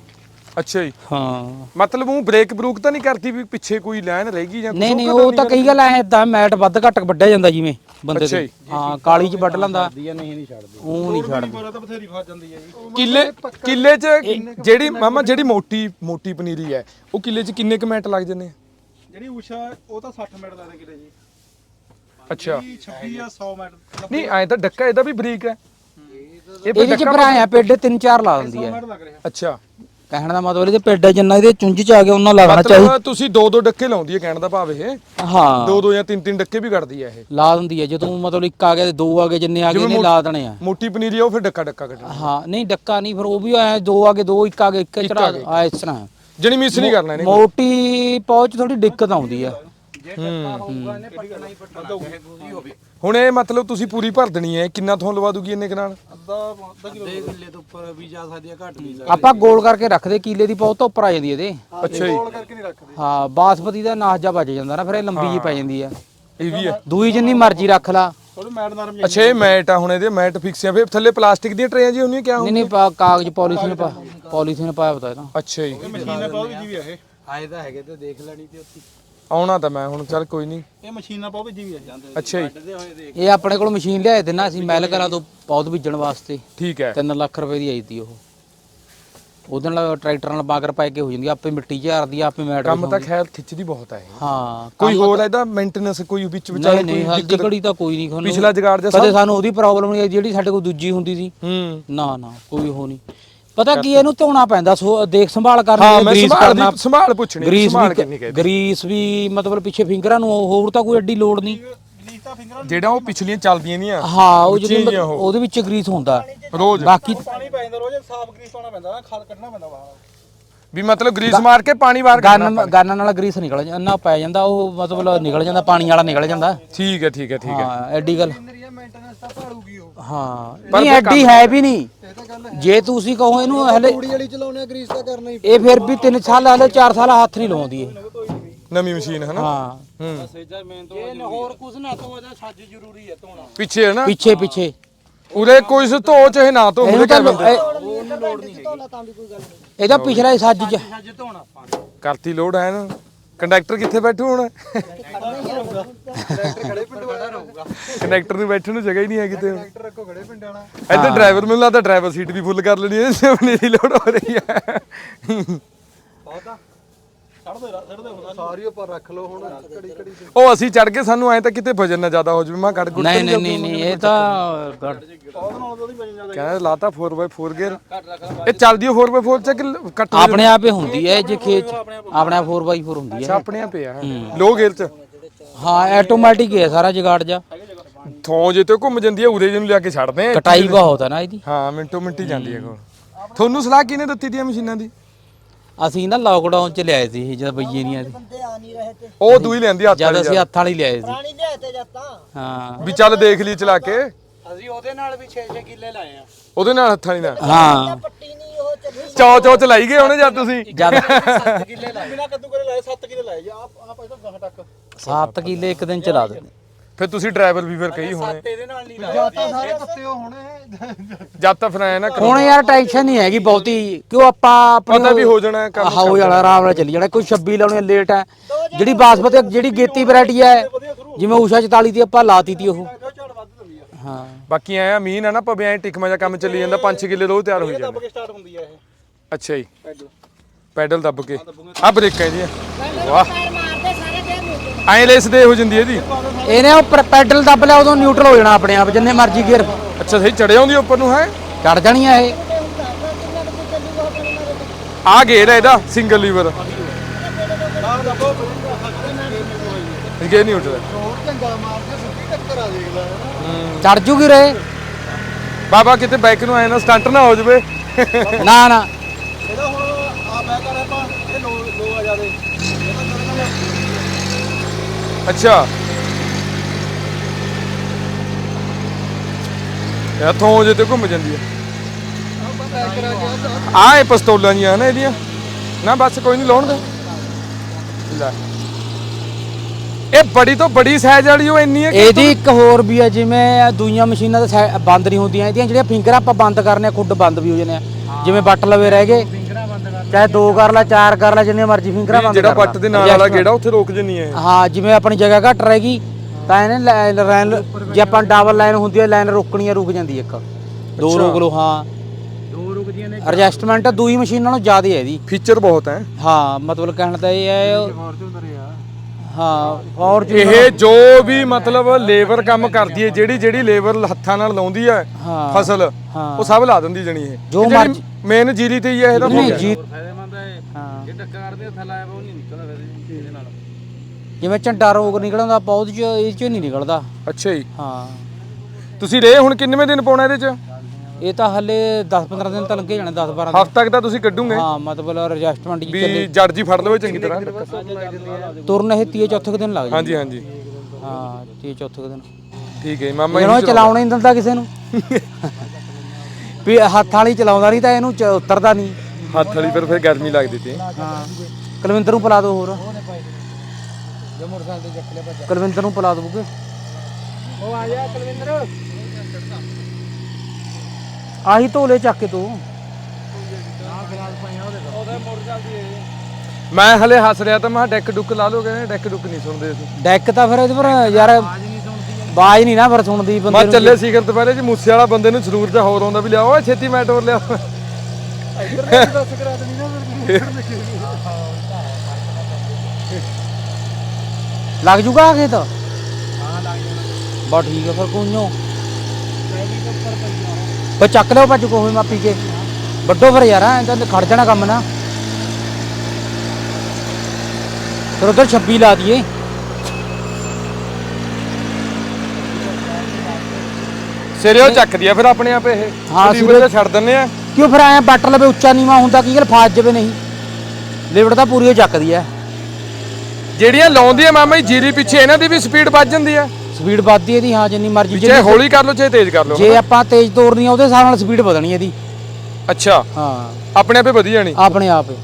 ਅੱਛਾ ਜੀ। ਹਾਂ। ਮਤਲਬ ਉਹ ਬ੍ਰੇਕ ਬਰੂਕ ਤਾਂ ਨਹੀਂ ਕਰਦੀ ਵੀ ਪਿੱਛੇ ਕੋਈ ਲਾਈਨ ਰਹੇਗੀ ਜਾਂ ਨਹੀਂ ਨਹੀਂ ਉਹ ਤਾਂ ਕਈ ਗੱਲ ਐ ਇਦਾਂ ਮੈਟ ਵੱਧ ਘੱਟ ਵੱਢਿਆ ਜਾਂਦਾ ਜਿਵੇਂ ਬੰਦੇ ਅੱਛਾ ਦੇ। ਜੀ। ਹਾਂ ਕਾਲੀ ਚ ਵੱਢ ਲੈਂਦਾ। ਨਹੀਂ ਨਹੀਂ ਛੱਡਦੇ। ਉਹ ਨਹੀਂ ਛੱਡਦੇ। ਪੂਰਾ ਤਾਂ ਬਥੇਰੀ ਫਸ ਜਾਂਦੀ ਹੈ ਜੀ। ਕਿੱਲੇ ਕਿੱਲੇ 'ਚ ਜਿਹੜੀ ਮਾਮਾ ਜਿਹੜੀ ਮੋਟੀ ਮੋਟੀ ਪਨੀਰੀ ਹੈ ਉਹ ਕਿੱਲੇ 'ਚ ਕਿੰਨੇ ਕੁ ਮਿੰਟ ਲੱਗ ਜਾਂਦੇ ਆ? ਜਿਹੜੀ ਊਸ਼ਾ ਉਹ ਤਾਂ 60 ਮਿੰਟ ਲੱਗਦੇ ਕਿਲੇ ਜੀ। ਅੱਛਾ। 26 ਜਾਂ 100 ਮਿੰਟ ਨਹੀਂ ਐ ਤਾਂ ਡੱਕਾ ਇਹਦਾ ਵੀ ਬਰੀਕ ਹੈ। ਇਹ ਇਹਦੇ ਚ ਪੇਡੇ ਤਿੰਨ ਚਾਰ ਲਾ ਦਿੰਦੀ ਰਿਹਾ। ਅੱਛਾ। ਕਹਿਣ ਦਾ ਮਤਲਬ ਇਹਦੇ ਪੇਡੇ ਜਿੰਨਾ ਇਹਦੇ ਚੁੰਝ ਚ ਆ ਗਿਆ ਉਹਨਾਂ ਲਾਉਣਾ ਚਾਹੀਦਾ ਮਤਲਬ ਤੁਸੀਂ ਦੋ ਦੋ ਡੱਕੇ ਲਾਉਂਦੀ ਹੈ ਕਹਿਣ ਦਾ ਭਾਵ ਇਹ। ਹਾਂ। ਦੋ ਦੋ ਜਾਂ ਤਿੰਨ ਤਿੰਨ ਡੱਕੇ ਵੀ ਕੱਢਦੀ ਹੈ ਇਹ। ਲਾ ਦਿੰਦੀ ਐ ਜਦੋਂ ਮਤਲਬ ਇੱਕ ਆ ਗਿਆ ਤੇ ਦੋ ਆ ਗਏ ਜਿੰਨੇ ਆ ਗਏ ਨੇ ਲਾ ਦੇਣੇ ਆ। ਮੋਟੀ ਪਨੀਰੀ ਆ ਉਹ ਫਿਰ ਡੱਕਾ ਡੱਕਾ ਕੱਢਣਾ। ਹਾਂ ਨਹੀਂ ਡੱਕਾ ਨਹੀਂ ਫਿਰ ਉਹ ਵੀ ਆਇਆ ਦੋ ਆ ਗਏ ਦੋ ਇੱਕ ਆ ਗਏ ਇੱਕ ਚੜਾ ਆ ਇਸ ਤਰ੍ਹਾਂ। ਜਣੀ ਮਿਸ ਨਹੀਂ ਕਰਨਾ ਇਹਨੇ ਮੋਟੀ ਪਹੁੰਚ ਥੋੜੀ ਦਿੱਕਤ ਆਉਂਦੀ ਆ। ਜੇ ਟੱਕਾ ਹੋਊਗਾ ਇਹਨੇ ਪੱਟਣਾ ਹੀ ਪੱਟਣਾ ਹੋਵੇ। ਹੁਣ ਇਹ ਮਤਲਬ ਤੁਸੀਂ ਪੂਰੀ ਭਰ ਦੇਣੀ ਹੈ ਕਿੰਨਾ ਤੁਹਾਨੂੰ ਲਵਾ ਦੂਗੀ ਇੰਨੇ ਕੁ ਨਾਲ? ਅੱਧਾ ਅੱਧਾ ਕਿਲੋ ਦੇ ਕਿੱਲੇ ਤੋਂ ਉੱਪਰ ਵੀ ਜਾ ਸਕਦੀ ਹੈ ਘੱਟ ਵੀ ਜਾ ਆਪਾਂ ਗੋਲ ਕਰਕੇ ਰੱਖਦੇ ਕੀਲੇ ਦੀ ਪਹੁੰਚ ਤੋਂ ਉੱਪਰ ਆ ਜਾਂਦੀ ਇਹਦੇ। ਅੱਛਾ ਜੀ। ਕੋਲ ਕਰਕੇ ਨਹੀਂ ਰੱਖਦੇ। ਹਾਂ ਬਾਸਪਤੀ ਦਾ ਨਾਸ ਜਾ ਵੱਜ ਜਾਂਦਾ ਨਾ ਫਿਰ ਇਹ ਲੰਬੀ ਜੀ ਪੈ ਜਾਂਦੀ ਆ ਇਹ ਵੀ ਹੈ। ਦੂਈ ਜਿੰਨੀ ਮਰਜ਼ੀ ਰੱਖ ਲਾ। ਥੋੜੀ ਮੈਟ ਨਰਮ ਅੱਛਾ ਇਹ ਮੈਟ ਆ ਹੁਣ ਇਹਦੇ ਮੈਟ ਫਿਕਸ ਆ। ਫਿਰ ਥੱਲੇ ਪਲਾਸਟਿਕ ਦੀਆਂ ਟਰੇਆਂ ਜੀ ਹੁੰਦੀਆਂ ਕਿਆ ਨਹੀਂ ਨਹੀਂ ਪਾ- ਕਾਗਜ਼ ਪੋਲੀਥੀਨ ਪਾ ਪੋਲੀਥੀਨ ਪਾਇਆ ਪਤਾ ਇਹਦਾ। ਅੱਛਾ ਜੀ। ਮਸ਼ੀਨਾਂ ਪਾਉ ਵੀ ਵੀ ਇਹ। ਆਏ ਤਾਂ ਹੈਗੇ ਤੇ ਦੇਖ ਲੈਣੀ ਤੇ ਉੱਥੇ। ਆਉਣਾ ਤਾਂ ਮੈਂ ਹੁਣ ਚੱਲ ਕੋਈ ਨਹੀਂ। ਇਹ ਮਸ਼ੀਨਾਂ ਪਾਉ ਵੀ ਜੀ ਵੀ ਜਾਂਦੇ ਅੱਛਾ ਜੀ। ਵੱਡੇ ਹੋਏ ਦੇਖ ਇਹ ਆਪਣੇ ਕੋਲ ਮਸ਼ੀਨ ਲਿਆਏ ਤੇ ਨਾ ਅਸੀਂ ਮਹਿਲ ਕਰਾਂ ਤੋਂ ਪੌਦ ਬੀਜਣ ਵਾਸਤੇ। ਠੀਕ ਹੈ। 3 ਲੱਖ ਰੁਪਏ ਦੀ ਆਈ ਤੀ ਉਹ। ਉਹਦੇ ਨਾਲ ਟਰੈਕਟਰ ਨਾਲ ਬਾਗਰ ਪਾਇ ਕੇ ਹੋ ਜਾਂਦੀ ਆ, ਆਪੇ ਮਿੱਟੀ ਝਾੜਦੀ ਆ, ਆਪੇ ਮੈਟ ਕੰਮ ਤਾਂ। ਖੈਰ ਖਿੱਚਦੀ ਬਹੁਤ ਹੈ ਇਹ। ਹਾਂ ਕੋਈ ਹੋਰ ਇਹਦਾ ਮੇਨਟੇਨੈਂਸ ਕੋਈ ਵਿੱਚ ਵਿਚਾਲੇ ਨਹੀਂ ਕੋਈ ਨਹੀਂ ਹਲਦੀ ਘੜੀ ਤਾਂ ਕੋਈ ਨਹੀਂ ਤੁਹਾਨੂੰ। ਪਿਛਲਾ ਜਗਾੜ ਜਾਂ ਕਦੇ ਸਾਨੂੰ ਉਹਦੀ ਪ੍ਰੋਬਲਮ ਨਹੀਂ ਆਈ ਜਿਹੜੀ ਸਾਡੇ ਕੋਲ ਦੂਜੀ ਹੁੰਦੀ ਸੀ। ਹੂੰ। ਨਾ ਨਾ ਕੋਈ ਉਹ ਨਹੀਂ। ਪਤਾ ਕੀ ਇਹਨੂੰ ਧੋਣਾ ਪੈਂਦਾ ਸੋ ਦੇਖ ਸੰਭਾਲ ਕਰਨੀ ਹਾਂ ਮੈਂ ਗਰੀਸ ਸੰਭਾਲ ਕਰਨਾ ਦੀ ਸੰਭਾਲ ਪੁੱਛਣੀ ਗਰੀਸ ਸੰਭਾਲ ਵੀ ਗਰੀਸ ਵੀ ਮਤਲਬ ਪਿੱਛੇ ਫਿੰਗਰਾਂ ਨੂੰ ਹੋਰ ਤਾਂ ਕੋਈ ਐਡੀ ਲੋੜ ਨਹੀਂ। ਜਿਹੜਾ ਉਹ ਪਿਛਲੀਆਂ ਚੱਲਦੀਆਂ ਨੀਆਂ ਹਾਂ ਉਹ ਜਿਹੜੀ। ਉਹਦੇ ਵਿੱਚ ਗਰੀਸ ਹੁੰਦਾ। ਰੋਜ਼। ਬਾਕੀ ਪਾਣੀ ਪੈ ਜਾਂਦਾ ਰੋਜ਼ ਸਾਫ਼ ਗਰੀਸ ਪਾਉਣਾ ਪੈਂਦਾ ਖਾਦ ਕੱਢਣਾ ਪੈਂਦਾ ਬਾਹਰ। ਵੀ ਮਤਲਬ ਗਰੀਸ ਮਾਰ ਕੇ ਪਾਣੀ ਬਾਹਰ ਕੱਢਣਾ ਗਨ ਗਨ ਨਾਲ ਗਰੀਸ ਨਿਕਲ ਜਾਂਦਾ ਪੈ ਜਾਂਦਾ ਉਹ ਮਤਲਬ ਨਿਕਲ ਜਾਂਦਾ ਪਾਣੀ ਵਾਲਾ ਨਿਕਲ ਜਾਂਦਾ। ਠੀਕ ਹੈ ਠੀਕ ਹੈ ਠੀਕ ਹੈ। ਹਾਂ ਐਡੀ ਗੱਲ। ਮੇਰੀਆਂ ਮੇਨਟੇਨੈਂਸ ਤਾਂ ਭਾਲੂਗੀ ਉਹ ਹਾਂ ਨਹੀਂ ਐਡੀ ਹੈ ਵੀ ਨਹੀਂ। ਜੇ ਤੁਸੀਂ ਕਹੋ ਇਹਨੂੰ ਹਲੇ ਤੂੜੀ ਵਾਲੀ ਚਲਾਉਣੇ ਗਰੀਸ ਤਾਂ ਕਰਨਾ ਹੀ ਇਹ ਫਿਰ ਵੀ 3 ਸਾਲ ਹਲੇ 4 ਸਾਲ ਹੱਥ ਨਹੀਂ ਲਾਉਂਦੀ ਇਹ। ਨਵੀਂ ਮਸ਼ੀਨ ਹੈ ਨਾ ਹਾਂ। ਹੂੰ। ਸੇਜਾ ਮੇਨ ਤੋਂ ਇਹ ਹੋਰ ਕੁਝ ਨਾ ਤੋਂ ਇਹਦਾ ਛੱਜ ਜ਼ਰੂਰੀ ਹੈ ਧੋਣਾ। ਪਿੱਛੇ ਹੈ ਨਾ ਪਿੱਛੇ ਪਿੱਛੇ। ਉਰੇ ਕੋਈ ਸ ਧੋ ਚਾਹੇ ਨਾ ਧੋ ਇਹਨੂੰ ਤਾਂ ਉਹਨੂੰ ਲੋੜ ਨਹੀਂ ਹੈਗੀ। ਇਹਦਾ ਪਿਛਲਾ ਹੀ ਸੱਜ ਚ। ਧੋਣਾ ਕਰਤੀ ਲੋਡ ਹੈ ਨਾ ਕੰਡਕਟਰ ਕਿੱਥੇ ਬੈਠੂ ਹੁਣ? ਟਰੈਕਟਰ ਖੜੇ ਪਿੰਡ ਵਾਲਾ ਰਹੂਗਾ। ਕੰਡਕਟਰ ਨੂੰ ਬੈਠਣ ਨੂੰ ਜਗ੍ਹਾ ਹੀ ਨਹੀਂ ਹੈ ਕਿਤੇ। ਟਰੈਕਟਰ ਰੱਖੋ ਖੜੇ ਪਿੰਡ ਵਾਲਾ। ਇੱਧਰ ਡਰਾਈਵਰ ਮੈਨੂੰ ਲੱਗਦਾ ਡਰਾਈਵਰ ਸੀਟ ਵੀ ਫੁੱਲ ਕਰ ਲੈਣੀ ਹੈ। ਸਾਹਮਣੇ ਦੀ ਲੋਡ ਹੋ ਰਹੀ ਹੈ। ਬਹੁਤਾ ਦੇ ਦੇ ਸਾਰੀ। ਉੱਪਰ ਰੱਖ ਲਓ ਹੁਣ ਘੜੀ ਘੜੀ ਤੇ ਉਹ ਅਸੀਂ ਚੜ ਕੇ ਸਾਨੂੰ ਐ ਤਾਂ ਕਿਤੇ ਵਜਨ ਨਾ ਜ਼ਿਆਦਾ ਹੋ ਜਾਵੇ ਮੈਂ ਕੱਢ ਗੁੱਟ ਨਹੀਂ ਨਹੀਂ ਨਹੀਂ ਨਹੀਂ ਇਹ ਤਾਂ ਉਹਦੇ ਨਾਲ ਉਹਦੀ ਵਜਨ ਜ਼ਿਆਦਾ ਕਹਿੰਦਾ ਲਾਤਾ 4x4 ਗੇਅਰ ਇਹ ਚੱਲਦੀ ਹੋ 4x4 ਚ ਕਿ ਕੱਟ ਆਪਣੇ ਆਪ ਹੀ ਹੁੰਦੀ ਹੈ ਜੇ ਖੇਤ 'ਚ। ਆਪਣੇ ਆਪ 4x4 ਹੁੰਦੀ ਹੈ। ਆਪਣੇ ਆਪੇ ਆ ਲੋ ਗੇਅਰ ਚ। ਹਾਂ ਆਟੋਮੈਟਿਕ ਹੈ ਸਾਰਾ ਜਗਾੜ ਜਾ ਥੋਂ ਜੇ ਤੇ ਘੁੰਮ ਜਾਂਦੀ ਹੈ ਉਰੇ ਜਿਹਨੂੰ ਲਿਆ ਕੇ ਛੱਡਦੇ ਆ। ਕਟਾਈ ਬਹੁਤ ਹੈ ਨਾ ਇਹਦੀ। ਹਾਂ ਮਿੰਟੋ ਮਿੰਟੀ ਜਾਂਦੀ ਹੈ ਕੋਲ। ਤੁਹਾਨੂੰ ਸਲਾਹ ਕਿਹਨੇ ਦਿੱਤੀ ਦੀਆਂ ਮਸ਼ੀਨਾਂ ਦੀ? ਅਸੀਂ ਨਾ ਲਾਕਡਾਊਨ ਚ ਲਿਆਏ ਸੀ ਜਦ ਬਈਏ ਨਹੀਂ ਆਦੀ ਬੰਦੇ ਆ ਨਹੀਂ ਰਹੇ ਤੇ। ਉਹ ਦੂਈ ਲੈਂਦੀ ਹੱਥ ਜਦ ਵਾਲੀ ਅਸੀਂ ਹੱਥ ਵਾਲੀ ਲਿਆਏ ਸੀ। ਪਾਣੀ ਲਿਆਏ ਤੇ ਜੱਤਾਂ ਹਾਂ। ਵੀ ਚੱਲ ਦੇਖ ਲਈ ਚਲਾ ਕੇ। ਅਸੀਂ ਉਹਦੇ ਨਾਲ ਵੀ 6-6 ਕਿੱਲੇ ਲਾਏ ਆ। ਉਹਦੇ ਨਾਲ ਹੱਥਾਂ ਵਾਲੀ ਨਾਲ। ਹਾਂ। ਪੱਟੀ ਨਹੀਂ ਉਹ ਚੱਲੀ ਚੌ ਚੌ ਚਲਾਈ ਗਏ ਉਹਨੇ ਜਦ ਤੁਸੀਂ। ਜਦ 7 ਕਿੱਲੇ ਲਾਏ। ਬਿਨਾ ਕੱਦੂ ਕਰੇ ਲਾਏ 7 ਕਿੱਲੇ ਲਾਏ। ਜੀ ਆਪ ਆਪ ਇਹਦਾ ਗਾਹ ਤੱਕ। 7 ਕਿੱਲੇ ਇੱਕ ਦਿਨ ਚਲਾ ਦਿੰਦੇ। ਫਿਰ ਤੁਸੀਂ ਡਰਾਈਵਰ ਵੀ ਫਿਰ ਕਹੀ ਹੋਣੇ। ਇਹਦੇ ਨਾਲ ਨਹੀਂ ਲਾਇਆ। ਤਾਂ ਸਾਰੇ ਕੁੱਤੇ ਹੋਣੇ। ਜਦ ਤਾਂ ਫਿਰ ਐ ਨਾ ਕਰੋ। ਹੁਣ ਯਾਰ ਟੈਨਸ਼ਨ ਨਹੀਂ ਹੈਗੀ ਬਹੁਤੀ। ਕਿਉਂ ਆਪਾਂ ਆਪਣੀ ਪਤਾ ਵੀ ਹੋ ਜਾਣਾ ਕੰਮ ਆਹ ਹੋ ਜਾਣਾ ਆਰਾਮ ਨਾਲ ਚੱਲੀ ਜਾਣਾ। ਕੋਈ 26 ਲਾਉਣੀ ਲੇਟ ਹੈ। ਜਿਹੜੀ ਬਾਸਮਤੀ ਜਿਹੜੀ ਗੇਤੀ ਵੈਰਾਈਟੀ ਹੈ ਜਿਵੇਂ ਊਸ਼ਾ 44 ਦੀ ਆਪਾਂ ਲਾਤੀ ਤੀ ਉਹ। ਝੜ ਵੱਧ ਦਿੰਦੀ ਆ ਹਾਂ। ਬਾਕੀ ਐ ਮੀਂਹ ਨਾ ਨਾ ਪਵੇ ਐ ਟਿਕਮਾ ਜਿਹਾ ਕੰਮ ਚੱਲੀ ਜਾਂਦਾ 5-6 ਕਿੱਲੇ ਰੋਜ਼ ਤਿਆਰ ਹੋਈ ਜਾਂਦਾ। ਕੇ ਸਟਾਰਟ ਹੁੰਦੀ ਆ ਇਹ। ਅੱਛਾ ਜੀ। ਪੈਡਲ। ਪੈਡਲ ਦੱਬ ਕੇ। ਆ ਬ੍ਰੇਕਾਂ ਇਹਦੀਆਂ। ਵਾਹ ਪੈਰ ਮਾਰਦੇ ਸਾਰੇ ਦੇ ਮੂੰਹ ਐ ਲੈਸ ਦੇ ਹੋ ਜਾਂਦੀ ਇਹਦੀ। ਇਹਨੇ ਉਹ ਪੈਡਲ ਦੱਬ ਲਿਆ ਉਦੋਂ ਨਿਊਟਰਲ ਹੋ ਜਾਣਾ ਆਪਣੇ ਆਪ ਜਿੰਨੇ ਮਰਜ਼ੀ ਗੇਅਰ ਅੱਛਾ ਸਹੀ ਚੜੇ ਆਉਂਦੀ ਉੱਪਰ ਨੂੰ ਹੈ? ਚੜ ਜਾਣੀਆਂ ਇਹ। ਆ ਗੇਰ ਹੈ ਇਹਦਾ ਸਿੰਗਲ ਲੀਵਰ ਨਹੀਂ ਉੱਠਦਾ ਆ ਚੜ ਜੂਗੀ ਰੇ ਬਾਬਾ ਕਿਤੇ ਬਾਈਕ ਨੂੰ ਆਏ ਨਾ ਸਟੰਟ ਨਾ ਹੋ ਜਾਵੇ। ਨਾ ਨਾ। ਇਹਦਾ ਹੁਣ ਆ ਬੈਕ ਕਰ ਆਪਾਂ ਇਹ ਲੋ ਲੋ ਆ ਚੜਨਾ ਅੱਛਾ। ਇੱਥੋਂ ਜੇ ਤੇ ਘੁੰਮ ਜਾਂਦੀ ਕੇ ਆਹ ਇਹ ਪਿਸਤੌਲਾਂ ਜੀਆਂ ਹਨ ਇਹਦੀਆਂ। ਨਾ ਬਸ ਕੋਈ ਨਹੀਂ ਲਾਉਣ ਦੇ। ਲੈ। ਇਹ ਬੜੀ ਤੋਂ ਬੜੀ ਸਾਈਜ਼ ਵਾਲੀ ਉਹ ਇੰਨੀ ਹੈ ਕਿ ਇਹਦੀ ਇੱਕ ਹੋਰ ਵੀ ਹੈ ਜਿਵੇਂ ਦੂਈਆਂ ਮਸ਼ੀਨਾਂ ਤੇ ਬੰਦ ਨਹੀਂ ਹੁੰਦੀਆਂ। ਇਹਦੀਆਂ ਜਿਹੜੀਆਂ ਫਿੰਗਰ ਆਪਾਂ ਬੰਦ ਕਰਨੇ ਆ ਖੁੱਡ ਬੰਦ ਵੀ ਹੋ ਜਾਂਦੇ ਆ। ਜਿਵੇਂ ਬੱਟ ਲਵੇ ਰਹਿ ਗਏ। ਚਾਹੇ ਦੋ ਕਰ ਲੈ ਚਾਰ ਕਰ ਲੈ ਜਿੰਨੇ ਮਰਜ਼ੀ ਫਿੰਗਰਾਂ ਬੰਦ ਜਿਹੜਾ ਲਾ। ਬੱਟ ਦੇ ਨਾਲ ਵਾਲਾ ਗੇੜਾ ਉੱਥੇ ਰੋਕ ਜੰਨੀ ਹੈ। ਹਾਂ ਜਿਵੇਂ ਆਪਣੀ ਜਗ੍ਹਾ ਘੱਟ ਰਹੇਗੀ ਤਾਂ ਇਹਨੇ ਲਾਈਨ ਜੇ ਆਪਾਂ ਡਬਲ ਲਾਈਨ ਹੁੰਦੀ ਹੈ ਲਾਈਨ ਰੋਕਣੀ ਹੈ ਰੁਕ ਜਾਂਦੀ ਇੱਕ। ਦੋ ਰੋਕ ਲਓ ਹਾਂ। ਦੋ ਰੁਕਦੀਆਂ ਨੇ ਐਡਜਸਟਮੈਂਟ ਦੂਈ ਮਸ਼ੀਨ ਨਾਲੋਂ ਜ਼ਿਆਦਾ ਹੈ ਇਹਦੀ। ਫੀਚਰ ਬਹੁਤ ਹੈ। ਹਾਂ ਮਤਲਬ ਕਹਿਣ ਦਾ ਇਹ ਹੈ ਆ। ਹਾਂ ਔਰ ਇਹ ਜੋ ਵੀ ਮਤਲਬ ਲੇਬਰ ਕੰਮ ਕਰਦੀ ਹੈ ਜਿਹੜੀ ਜਿਹੜੀ ਲੇਬਰ ਹੱਥਾਂ ਨਾਲ ਲਾਉਂਦੀ ਹੈ ਹਾਂ ਫਸਲ ਹਾਂ। ਉਹ ਸਭ ਲਾ ਦਿੰਦੀ ਜਣੀ ਇਹ। ਜੋ ਮਰਜ਼ੀ- ਮੇਨ ਜੀਰੀ ਤੇ ਹੀ ਹੈ ਇਹਦਾ ਨਹੀਂ। ਜੀ ਫਾਇਦੇਮੰਦ ਹੈ ਹਾਂ। ਜੇ ਟੱਕਰ ਕਰਦੇ ਹੱਥ ਲਾਇਆ ਉਹ ਨਹੀਂ ਨਿਕਲਦਾ ਫਿਰ ਇਹਦੇ ਨਾਲ। ਜਿਵੇਂ ਝੰਡਾ ਰੋਗ ਨਿਕਲਦਾ ਉਹਦੇ ਚ ਇਹ ਚ ਨਹੀਂ ਨਿਕਲਦਾ। ਅੱਛਾ ਜੀ। ਹਾਂ। ਤੁਸੀਂ ਰੇ ਹੁਣ ਕਿੰਨੇਵੇਂ ਦਿਨ ਪਾਉਣਾ ਇਹਦੇ ਚ? ਇਹ ਤਾਂ ਹਲੇ 10 15 ਦਿਨ ਤਾਂ ਲੱਗੇ ਜਾਣੇ 10 12 ਦਿਨ। ਹਫ਼ਤਾ ਤੱਕ ਤਾਂ ਤੁਸੀਂ ਕੱਢੋਗੇ? ਹਾਂ ਮਤਲਬ ਐਡਜਸਟਮੈਂਟ ਜੀ ਵੀ ਜੜ ਜੀ ਫੜ ਲਵੇ ਚੰਗੀ ਤਰ੍ਹਾਂ। ਤੁਰਨ ਇਹ 30 ਚੌਥੇ ਕੁ ਦਿਨ ਲੱਗ ਜਾਂਦੇ। ਹਾਂਜੀ। ਹਾਂਜੀ ਹਾਂ 30 ਚੌਥੇ ਕੁ ਦਿਨ। ਠੀਕ ਹੈ ਜੀ, ਮਾਮਾ ਇਹਨੂੰ ਜੀ ਚਲਾਉਣਾ ਹੀ ਨਹੀਂ ਦਿੰਦਾ ਕਿਸੇ ਨੂੰ। ਵੀ ਹੱਥ ਵਾਲੀ ਚਲਾਉਂਦਾ ਨਹੀਂ ਤਾਂ ਇਹਨੂੰ ਚ- ਉਤਰਦਾ ਨਹੀਂ। ਹੱਥ ਵਾਲੀ ਫਿਰ ਫਿਰ ਗਰਮੀ ਲੱਗਦੀ ਤੀ ਹਾਂ। ਕੁਲਵਿੰਦਰ ਨੂੰ ਪਿਲਾ ਦਿਓ ਹੋਰ। ਕੁਲਵਿੰਦਰ ਨੂੰ ਪਿਲਾ ਦਵੋਗੇ? ਉਹ ਆ ਜਾ ਕੁਲਵਿੰਦਰ। ਆਹੀ ਧੋਲੇ ਚੱਕ ਕੇ ਤੂੰ ਮੈਂ ਹਲੇ ਹੱਸ ਰਿਹਾ ਤਾਂ ਮੈਂ ਕਿਹਾ ਡੈਕ ਡੁੱਕ ਲਾ ਲਓ ਕਹਿੰਦੇ ਡੈਕ ਡੁੱਕ ਨਹੀਂ ਸੁਣਦੇ ਅਸੀਂ। ਡੈਕ ਤਾਂ ਫਿਰ ਇਹਦੇ ਪਰ ਯਾਰ ਆਵਾਜ਼ ਨਹੀਂ ਨਾ ਫਿਰ ਸੁਣਦੀ ਮੈਂ ਬੰਦੇ ਨੂੰ। ਚੱਲੇ ਸੀਗਰ ਦੁਪਹਿਰੇ ਜੀ ਮੂਸੇ ਵਾਲਾ ਬੰਦੇ ਨੂੰ ਸਰੂਰ ਜਾ ਹੋਰ ਆਉਂਦਾ ਵੀ ਲਿਆਓ ਓਏ ਛੇਤੀ ਦੇਣੀ ਨਾ ਫਿਰ ਲੱਗ ਜੂਗਾ ਆ ਖੇਤ ਹਾਂ ਲੱਗ ਜਾਣਾ। ਬਾ ਠੀਕ ਹੈ ਫਿਰ ਕੋਈਓ ਬਈ ਚੱਕ ਲਿਓ ਭੱਜ ਕੋਹੇ ਮਾਪੀ ਕੇ। ਵੱਡੋ ਫਿਰ ਯਾਰ ਐਂ ਤਾਂ ਖੜ ਜਾਣਾ ਕੰਮ ਨਾ। ਫਿਰ ਉਧਰ 26 ਲਾ ਦਈਏ। ਸਿਰੇ ਉਹ ਚੱਕਦੀ ਆ ਫਿਰ ਆਪਣੇ ਆਪ ਇਹ। ਹਾਂ, ਉਹਦੀ ਸਿਰੇ- ਛੱਡ ਦਿੰਨੇ ਆ। ਕਿਉਂ ਫਿਰ ਐਂ ਬੱਟ ਲਵੇ ਉੱਚਾ ਨੀਵਾ ਹੁੰਦਾ ਕੀ ਗੱਲ ਫਾਜ ਜਵੇ ਨਹੀਂ। ਲਿਵੜ ਤਾਂ ਪੂਰੀ ਉਹ ਚੱਕਦੀ ਐ। ਜਿਹੜੀਆਂ ਲਾਉਂਦੀਆਂ ਮਾਮਾ ਜੀ ਜੀਰੀ ਪਿੱਛੇ ਇਹਨਾਂ ਦੀ ਵੀ ਸਪੀਡ ਵੱਧ ਜਾਂਦੀ ਆ ਸਪੀਡ ਵੱਧਦੀ ਇਹਦੀ ਹਾਂ ਜਿੰਨੀ ਮਰਜ਼ੀ ਪਿੱਛੇ ਜਿੰਨੀ- ਹੌਲੀ ਕਰ ਲਓ ਚਾਹੇ ਤੇਜ਼ ਕਰ ਲਓ ਜੇ ਆਪਾਂ ਤੇਜ਼ ਤੋਰਨੀ ਆ ਉਹਦੇ ਹਿਸਾਬ ਨਾਲ ਸਪੀਡ ਵਧਣੀ ਇਹਦੀ। ਅੱਛਾ। ਹਾਂ। ਆਪਣੇ ਆਪੇ ਵਧੀ ਜਾਣੀ? ਆਪਣੇ ਆਪ ਹੀ।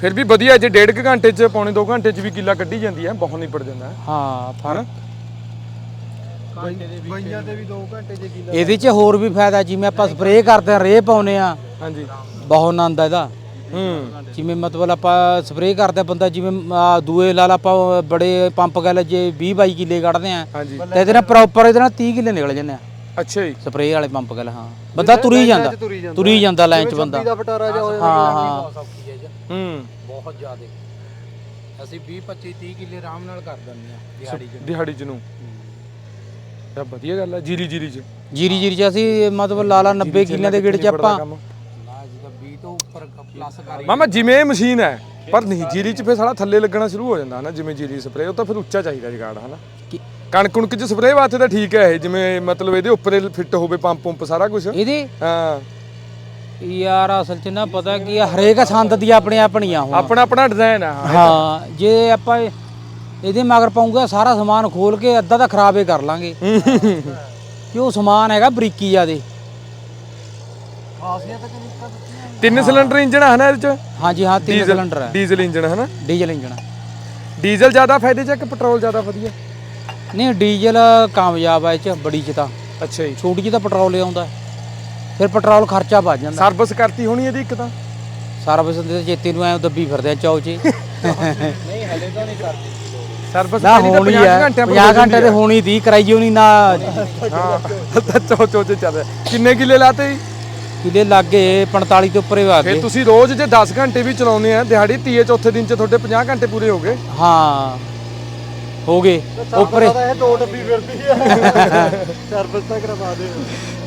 ਫਿਰ ਵੀ ਵਧੀਆ ਜੇ ਡੇਢ ਕੁ ਘੰਟੇ ਚ ਪੌਣੇ 2 ਘੰਟੇ ਚ ਵੀ ਕਿੱਲਾ ਕੱਢੀ ਜਾਂਦੀ ਹੈ ਬਹੁਤ ਨਿਪਟ ਜਾਂਦਾ ਹੈ। ਹਾਂ ਫ਼ਰਕ। ਬਈਆਂ ਤੇ ਵੀ 2 ਘੰਟੇ ਜੇ ਕਿਲਾ ਇਹਦੇ 'ਚ ਹੋਰ ਵੀ ਫਾਇਦਾ ਜਿਵੇਂ ਆਪਾਂ ਸਪਰੇਅ ਕਰਦੇ ਆ ਰੇਹ ਪਾਉਨੇ ਆ ਹਾਂਜੀ। ਬਹੁਤ ਆਨੰਦ ਆ ਇਹਦਾ। ਹੂੰ। ਜਿਵੇਂ ਮਤਲਬ ਆਪਾਂ ਸਪਰੇਅ ਕਰਦੇ ਆ ਬੰਦਾ ਜਿਵੇਂ ਆਹ ਦੂਏ ਲਾਲ ਆਪਾਂ ਬੜੇ ਪੰਪ ਗੱਲ ਜੇ 20 22 ਕਿੱਲੇ ਕੱਢਦੇ ਆ ਹਾਂਜੀ। ਤੇ ਇਹਦੇ ਨਾਲ ਪ੍ਰੋਪਰ ਇਹਦੇ ਨਾਲ 30 ਕਿੱਲੇ ਨਿਕਲ ਜਾਂਦੇ ਆ। ਅੱਛਾ ਜੀ। ਸਪਰੇਅ ਵਾਲੇ ਪੰਪ ਗੱਲ ਹਾਂ। ਬੰਦਾ ਤੁਰੀ ਜਾਂਦਾ ਤੁਰੀ ਜਾਂਦਾ। ਲਾਈਨ 'ਚ ਬੰਦਾ। ਦਾ ਪਟਾਰਾ ਜਾ ਹੋਇਆ ਹਾਂ। ਹਾਂ ਹੂੰ। ਬਹੁਤ ਜ਼ਿਆਦੇ। ਅਸੀਂ 20 25 30 ਕਿੱਲੇ ਆਰਾਮ ਨਾਲ ਕਰ ਦਿੰਦੇ ਆ ਦਿਹਾੜੀ 'ਚ। ਦਿਹਾੜੀ ਚ ਨੂੰ। ਤਾਂ ਵਧੀਆ ਗੱਲ ਹੈ ਜੀਰੀ ਜੀਰੀ ਚ। ਜੀਰੀ ਜੀਰੀ 'ਚ ਅਸੀਂ ਮਤਲਬ ਲਾਲਾ 90 ਕਿੱਲਿਆਂ ਦੇ ਗੇੜ 'ਚ ਆਪਾਂ ਕੰਮ। ਨਾ ਜਿਹਦਾ 20 ਤੋਂ ਉੱਪਰ ਪਲੱਸ ਕਰ ਮਾਮਾ ਜਿਵੇਂ ਮਸ਼ੀਨ ਹੈ ਪਰ ਨਹੀਂ ਜੀਰੀ ਚ ਫਿਰ ਸਾਲਾ ਥੱਲੇ ਲੱਗਣਾ ਸ਼ੁਰੂ ਹੋ ਜਾਂਦਾ ਹਨਾ? ਜਿਵੇਂ ਜੀਰੀ ਸਪਰੇਅ ਉਹ ਤਾਂ ਫਿਰ ਉੱਚਾ ਚਾਹੀਦਾ ਜਗਾੜ ਹਨਾ? ਕੀ- ਕਣਕ ਕੁਣਕ ਚ ਸਪਰੇਅ ਵਾਸਤੇ ਤਾਂ ਠੀਕ ਹੈ ਇਹ ਜਿਵੇਂ ਮਤਲਬ ਇਹਦੇ ਉੱਪਰ ਫਿੱਟ ਹੋਵੇ ਪੰਪ ਪੰਪ ਸਾਰਾ ਕੁਝ ਇਹਦੇ? ਹਾਂ। ਯਾਰ ਅਸਲ 'ਚ ਨਾ ਪਤਾ ਕੀ ਆ ਹਰੇਕ ਸੰਦ ਦੀ ਆਪਣੇ ਆਪਣੀਆਂ ਹੁਣ। ਆਪਣਾ ਆਪਣਾ ਡਿਜ਼ਾਈਨ ਆ ਹਾਂ। ਜੇ ਆਪਾਂ ਇਹ- ਇਹਦੇ ਮਗਰ ਪਾਉਂਗੇ ਸਾਰਾ ਸਮਾਨ ਖੋਲ ਕੇ ਅੱਧਾ ਤਾਂ ਖਰਾਬੇ ਕਰ ਲਾਂਗੇ। ਕਿ ਉਹ ਸਮਾਨ ਹੈਗਾ ਬਰੀਕੀ ਜਿਆਦੇ। ਖਾਸੀਅਤ ਕਿ ਨਿੱਕਾ ਦਿੱਤੀਆਂ ਤਿੰਨ ਸਿਲੰਡਰ ਇੰਜਣ ਹੈ ਨਾ ਇਹਦੇ ਚ? ਹਾਂਜੀ ਹਾਂ ਤਿੰਨ ਸਿਲੰਡਰ ਹੈ ਡੀਜ਼ਲ ਇੰਜਣ ਹੈ ਨਾ ਡੀਜ਼ਲ ਇੰਜਣ ਡੀਜ਼ਲ ਜ਼ਿਆਦਾ ਫਾਇਦੇ ਚ ਕਿ ਪੈਟਰੋਲ ਜ਼ਿਆਦਾ ਵਧੀਆ? ਨਹੀਂ ਡੀਜ਼ਲ ਕਾਮਯਾਬ ਆ ਇਹ ਚ ਬੜੀ ਚ ਤਾਂ। ਅੱਛਾ ਜੀ। ਛੋਟੀ ਚ ਤਾਂ ਪੈਟਰੋਲ ਹੀ ਆਉਂਦਾ। ਫਿਰ ਪੈਟਰੋਲ ਖਰਚਾ ਵੱਧ ਜਾਂਦਾ। ਸਰਵਿਸ ਕਰਤੀ ਹੋਣੀ ਇਹਦੀ ਇੱਕ ਤਾਂ? ਸਰਵਿਸ ਦੇ ਚੇਤੇ ਨੂੰ ਐ ਦੱਬੀ ਫਿਰਦੇ ਆ ਚੌ ਚ ਸਰਵਿਸ ਨਾ ਹੋਣੀ ਹੈ 50 ਘੰਟੇ ਤੇ ਹੋਣੀ ਦੀ ਕਰਾਈ ਹੋਣੀ ਨਾ। ਹਾਂ ਚੋ ਚੋ ਚ ਚੱਲ। ਰਿਹਾ ਕਿੰਨੇ ਕਿੱਲੇ ਲਾਤੇ ਜੀ? ਕਿਲੇ ਲੱਗੇ 45 ਤੋਂ ਉੱਪਰ ਹੀ ਆ ਫਿਰ ਗਏ। ਤੁਸੀਂ ਰੋਜ਼ ਜੇ 10 ਘੰਟੇ ਵੀ ਚਲਾਉਂਦੇ ਆ ਦਿਹਾੜੀ ਤੀਏ ਚੌਥੇ ਦਿਨ ਚ ਤੁਹਾਡੇ 50 ਘੰਟੇ ਪੂਰੇ ਹੋ ਗਏ। ਹਾਂ ਹੋ ਗਏ ਉੱਪਰ। ਇਹ ਦੋ ਡੱਬੀ ਫਿਰਦੀ ਹੈ ਸਰਵਿਸ ਤਾਂ ਕਰਵਾ ਦੇ।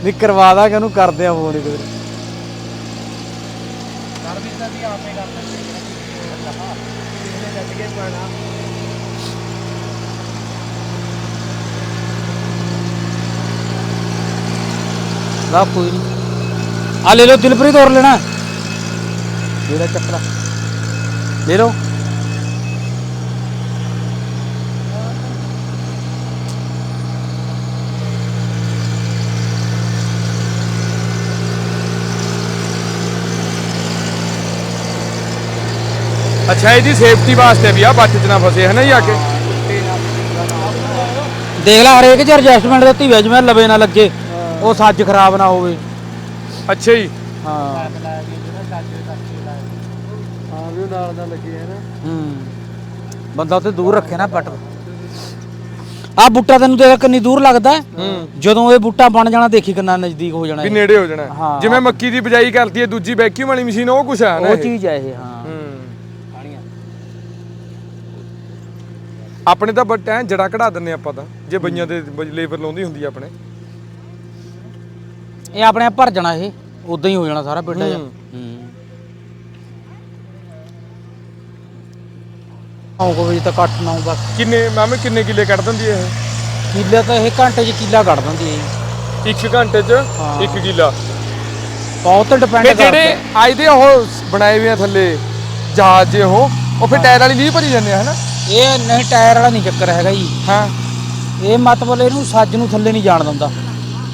ਨਹੀਂ ਕਰਵਾ ਦਾਂਗੇ ਉਹਨੂੰ ਕਰਦੇ ਆ ਫੋਨ ਇੱਕ ਵਾਰ ਵੀ ਤਾਂ ਵੀ ਆਪੇ ਕਰ ਇਹਨੇ ਲੱਗ ਕੇ ਪਾਣਾ ਲਾ ਕੋਈ ਨਹੀਂ ਆ ਲੈ ਲਓ ਦਿਲਪ੍ਰੀਤ ਹੋਰ ਲੈਣਾ। ਜਿਹੜਾ ਚੱਕਰਾ ਲੈ ਲਓ। ਅੱਛਾ ਇਹਦੀ ਸੇਫਟੀ ਵਾਸਤੇ ਵੀ ਆ ਬੱਚ ਚ ਨਾ ਫਸੇ ਹੈ ਨਾ ਜੀ ਆ ਕੇ? ਦੇਖ ਲੈ ਹਰੇਕ ਚ ਐਡਜਸਟਮੈਂਟ ਦਿੱਤੀ ਵੇ ਜਿਵੇਂ ਲਵੇ ਨਾ ਲੱਗੇ ਉਹ ਸੱਜ ਖਰਾਬ ਨਾ ਹੋਵੇ। ਅੱਛਾ ਜੀ। ਹਾਂ। ਹਾਂ ਵੀ ਉਹ ਨਾਲ ਨਾਲ ਲੱਗੇ ਹੈ ਨਾ ਹੂੰ ਬੰਦਾ ਉੱਥੇ ਦੂਰ ਰੱਖੇ ਨਾ ਪੱਟ ਆ ਬੂਟਾ ਤੈਨੂੰ ਦੇਖ ਕਿੰਨੀ ਦੂਰ ਲੱਗਦਾ ਹੈ? ਜਦੋਂ ਇਹ ਬੂਟਾ ਬਣ ਜਾਣਾ ਦੇਖੀ ਕਿੰਨਾ ਨਜ਼ਦੀਕ ਹੋ ਜਾਣਾ ਵੀ ਇਹ। ਨੇੜੇ ਹੋ ਜਾਣਾ। ਹਾਂ। ਜਿਵੇਂ ਮੱਕੀ ਦੀ ਬਿਜਾਈ ਕਰਦੀ ਹੈ ਦੂਜੀ ਵੈਕਿਊਮ ਵਾਲੀ ਮਸ਼ੀਨ ਉਹ ਕੁਛ ਆ ਨਾ ਉਹ ਇਹ। ਚੀਜ਼ ਹੈ ਇਹ ਹਾਂ। ਹੂੰ। ਆਪਣੇ ਤਾਂ ਬੱਟ ਐ ਜੜਾ ਕਢਾ ਦਿੰਨੇ ਆਪਾਂ ਤਾਂ। ਜੇ ਬਈਆਂ ਦੇ ਲੇਬਰ ਲਾਉਂਦੀ ਹੁੰਦੀ ਆ ਆਪਣੇ। ਇਹ ਆਪਣੇ ਆਪ ਭਰ ਜਾਣਾ ਇਹ। ਉਦਾਂ ਹੀ ਹੋ ਜਾਣਾ ਸਾਰਾ ਪਿੰਡਾ ਜਾ। ਹੂੰ। ਆਉ ਕੋ ਵਜੇ ਤੱਕ 8 9 ਬਸ। ਕਿੰਨੇ ਮਾਮੇ ਕਿੰਨੇ ਕਿੱਲੇ ਕੱਢ ਦਿੰਦੀ ਹੈ ਕਿੱਲੇ ਤਾਂ ਇਹ ਘੰਟੇ 'ਚ ਕਿੱਲਾ ਕੱਢ ਦਿੰਦੀ ਹੈ ਜੀ। ਇਹ। 1 ਘੰਟੇ 'ਚ ਹਾਂ। 1 ਕਿੱਲਾ? ਬਹੁਤ ਡਿਪੈਂਡ ਫਿਰ ਜਿਹੜੇ ਅੱਜ ਦੇ ਉਹ ਬਣਾਏ ਹੋਏ ਆ ਥੱਲੇ ਜਹਾਜ਼ ਜੇ ਉਹ ਉਹ ਫਿਰ ਟਾਇਰ ਵਾਲੀ ਲੀਹ ਭਰੀ ਜਾਂਦੇ ਆ ਹਨਾ? ਇਹ ਨਹੀਂ ਟਾਇਰ ਵਾਲਾ ਨਹੀਂ ਚੱਕਰ ਹੈਗਾ ਜੀ। ਹਾਂ। ਇਹ ਮਤਲਬ ਇਹਨੂੰ ਸੱਜ ਨੂੰ ਥੱਲੇ ਨਹੀਂ ਜਾਣ ਦਿੰਦਾ।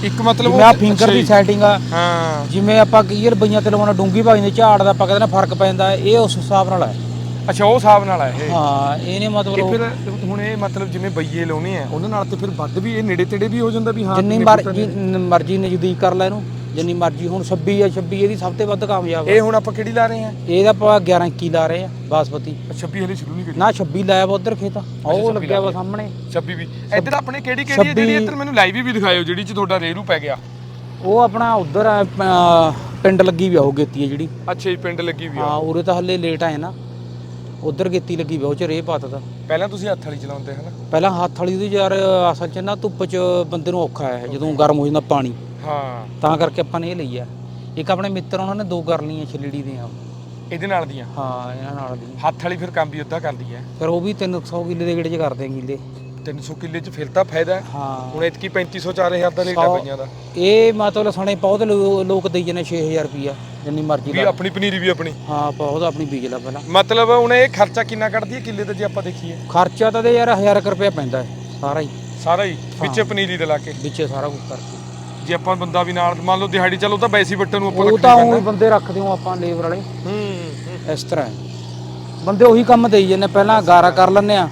ਇੱਕ ਮਤਲਬ ਜਿਵੇਂ ਆ ਉਹ- ਫਿੰਗਰ ਅੱਛਾ ਦੀ ਜੀ। ਸੈਟਿੰਗ ਆ। ਹਾਂ। ਜਿਵੇਂ ਆਪਾਂ ਕਈ ਰੁਪਈਆਂ ਤੇ ਲਵਾਉਣਾ ਡੂੰਗੀ ਭਾਈ ਦੇ ਝਾੜ ਦਾ ਆਪਾਂ ਕਹਿੰਦੇ ਨਾ ਫ਼ਰਕ ਪੈਂਦਾ ਇਹ ਉਸ ਹਿਸਾਬ ਨਾਲ ਹੈ ਅੱਛਾ ਉਹ ਹਿਸਾਬ ਨਾਲ ਆ ਇਹ। ਹਾਂ ਇਹਨੇ ਇਹ ਮਤਲਬ ਫਿਰ ਹੁਣ ਇਹ ਮਤਲਬ ਜਿਵੇਂ ਬਈਏ ਲਾਉਣੇ ਆ ਉਹਨਾਂ ਨਾਲ ਤੇ ਫਿਰ ਵੱਧ ਵੀ ਇਹ ਨੇੜੇ ਤੇੜੇ ਵੀ ਹੋ ਜਾਂਦਾ ਵੀ ਹਾਂ ਜਿੰਨੀ ਮਰਜ਼ੀ ਨਜ਼ਦੀਕ ਕਰ ਲੈ ਇਹਨੂੰ। ਜਿੰਨੀ ਮਰਜ਼ੀ ਹੁਣ 26 ਆ 26 ਇਹਦੀ ਸਭ ਤੋਂ ਵੱਧ ਕਾਮਯਾਬ ਇਹ ਹੁਣ ਆਪਾਂ ਕਿਹੜੀ ਲਾ ਰਹੇ ਆ? ਇਹਦਾ ਆਪਾਂ 11 ਕੀ ਲਾ ਰਹੇ ਆ ਬਾਸਪਤੀ 26 ਹਲੇ ਸ਼ੁਰੂ ਨਹੀਂ ਕੀਤੀ ਨਾ 26 ਲਾਇਆ ਵਾ ਉਧਰ ਖੇਤ। ਉਹ ਲੱਗਿਆ ਵਾ ਸਾਹਮਣੇ। 26 ਵੀ। ਇੱਧਰ ਆਪਣੇ ਕਿਹੜੀ ਕਿਹੜੀ ਹੈ ਜਿਹੜੀ ਇੱਧਰ ਮੈਨੂੰ ਲਾਈਵ ਵੀ ਦਿਖਾਇਓ ਜਿਹੜੀ ਚ ਤੁਹਾਡਾ ਰੇਰੂ ਪੈ ਗਿਆ। ਉਹ ਆਪਣਾ ਉਧਰ ਪਿੰਡ ਲੱਗੀ ਵੀ ਆ ਉਹ ਗੇਤੀ ਹੈ ਜਿਹੜੀ। ਅੱਛਾ ਜੀ ਪਿੰਡ ਲੱਗੀ ਵੀ ਆ। ਹਾਂ ਉਰੇ ਤਾਂ ਹੱਲੇ ਲੇਟ ਆਏ ਨਾ। ਉਧਰ ਗੇਤੀ ਲੱਗੀ ਵੀ ਉਹ ਚ ਰੇਹ ਪਾਤਾ ਪਹਿਲਾਂ ਤੁਸੀਂ ਹੱਥ ਵਾਲੀ ਚਲਾਉਂਦੇ ਹਨਾ? ਪਹਿਲਾਂ ਹੱਥ ਵਾਲੀ ਦੀ ਯਾਰ ਅਸਲ ਚ ਨਾ ਧੁੱਪ ਚ ਬੰਦੇ ਨੂੰ ਔਖਾ ਹੈ ਜਦੋਂ ਗਰਮ ਹੋ ਜਾਂਦਾ ਪਾਣੀ। ਹਾਂ। ਤਾਂ ਕਰਕੇ ਆਪਾਂ ਨੇ ਇਹ ਲਈ ਆ। ਇੱਕ ਆਪਣੇ ਮਿੱਤਰ ਉਹਨਾਂ ਨੇ ਦੋ ਕਰ ਲਈਆਂ ਛਿਲੜੀ ਦੀਆਂ। ਇਹਦੇ ਨਾਲ ਦੀਆਂ? ਹਾਂ ਇਹਨਾਂ ਨਾਲ ਦੀ। ਹੱਥ ਵਾਲੀ ਫਿਰ ਕੰਮ ਵੀ ਅੱਧਾ ਕਰਦੀ ਹੈ। ਫਿਰ ਉਹ ਵੀ 300 ਕਿੱਲੇ ਦੇ ਗੇੜੇ ਚ ਕਰਦੇ ਆ ਕਿੱਲੇ। 300 ਕਿੱਲੇ ਚ ਫਿਰ ਤਾਂ ਫਾਇਦਾ। ਹੈ। ਹਾਂ ਹੁਣ ਇਤਕੀ 3500 4000 ਦਾ ਰੇਟ ਆ ਸੌ- ਪਈਆਂ ਦਾ। ਇਹ ਮਤਲਬ ਸਣੇ ਬਹੁਤ ਲੋ- ਲੋਕ ਦੇਈ ਜਾਂਦੇ 6000 ਰੁਪਿਆ ਜਿੰਨੀ ਮਰਜ਼ੀ ਵੀ ਲਾ ਆਪਣੀ ਪਨੀਰੀ ਵੀ ਆਪਣੀ। ਹਾਂ ਬਹੁਤ ਆਪਣੀ ਬੀਜ ਲਾ ਪਹਿਲਾਂ। ਮਤਲਬ ਹੁਣ ਇਹ ਖਰਚਾ ਕਿੰਨਾ ਕੱਢਦੀ ਹੈ ਕਿੱਲੇ ਤੇ ਜੇ ਆਪਾਂ ਦੇਖੀਏ? ਖਰਚਾ ਤਾਂ ਦੇ ਯਾਰ 1000 ਰੁਪਿਆ ਪੈਂਦਾ ਹੈ ਸਾਰਾ ਹੀ। ਸਾਰਾ ਹੀ ਵਿੱਚੇ ਪਨੀਰੀ ਦੇ ਲਾ ਕੇ। ਵਿੱਚੇ ਸਾਰਾ ਕੁਝ ਕਰਕੇ। ਜੇ ਆਪਾਂ ਬੰਦਾ ਵੀ ਨਾਲ ਮੰਨ ਲਓ ਦਿਹਾੜੀ ਚਲੋ ਤਾਂ ਵੈਸੀ ਬੱਟਨ ਨੂੰ ਆਪਾਂ ਉਹ ਤਾਂ ਉਹ ਬੰਦੇ ਰੱਖਦੇ ਹਾਂ ਆਪਾਂ ਲੇਬਰ ਵਾਲੇ। ਹੂੰ। ਹੂੰ। ਇਸ ਤਰ੍ਹਾਂ ਹੈ। ਬੰਦੇ ਉਹੀ ਕੰਮ ਦੇਈ ਜਾਂਦੇ ਪਹਿਲਾਂ ਗਾਰਾ ਕਰ ਲੈਂਦੇ ਆ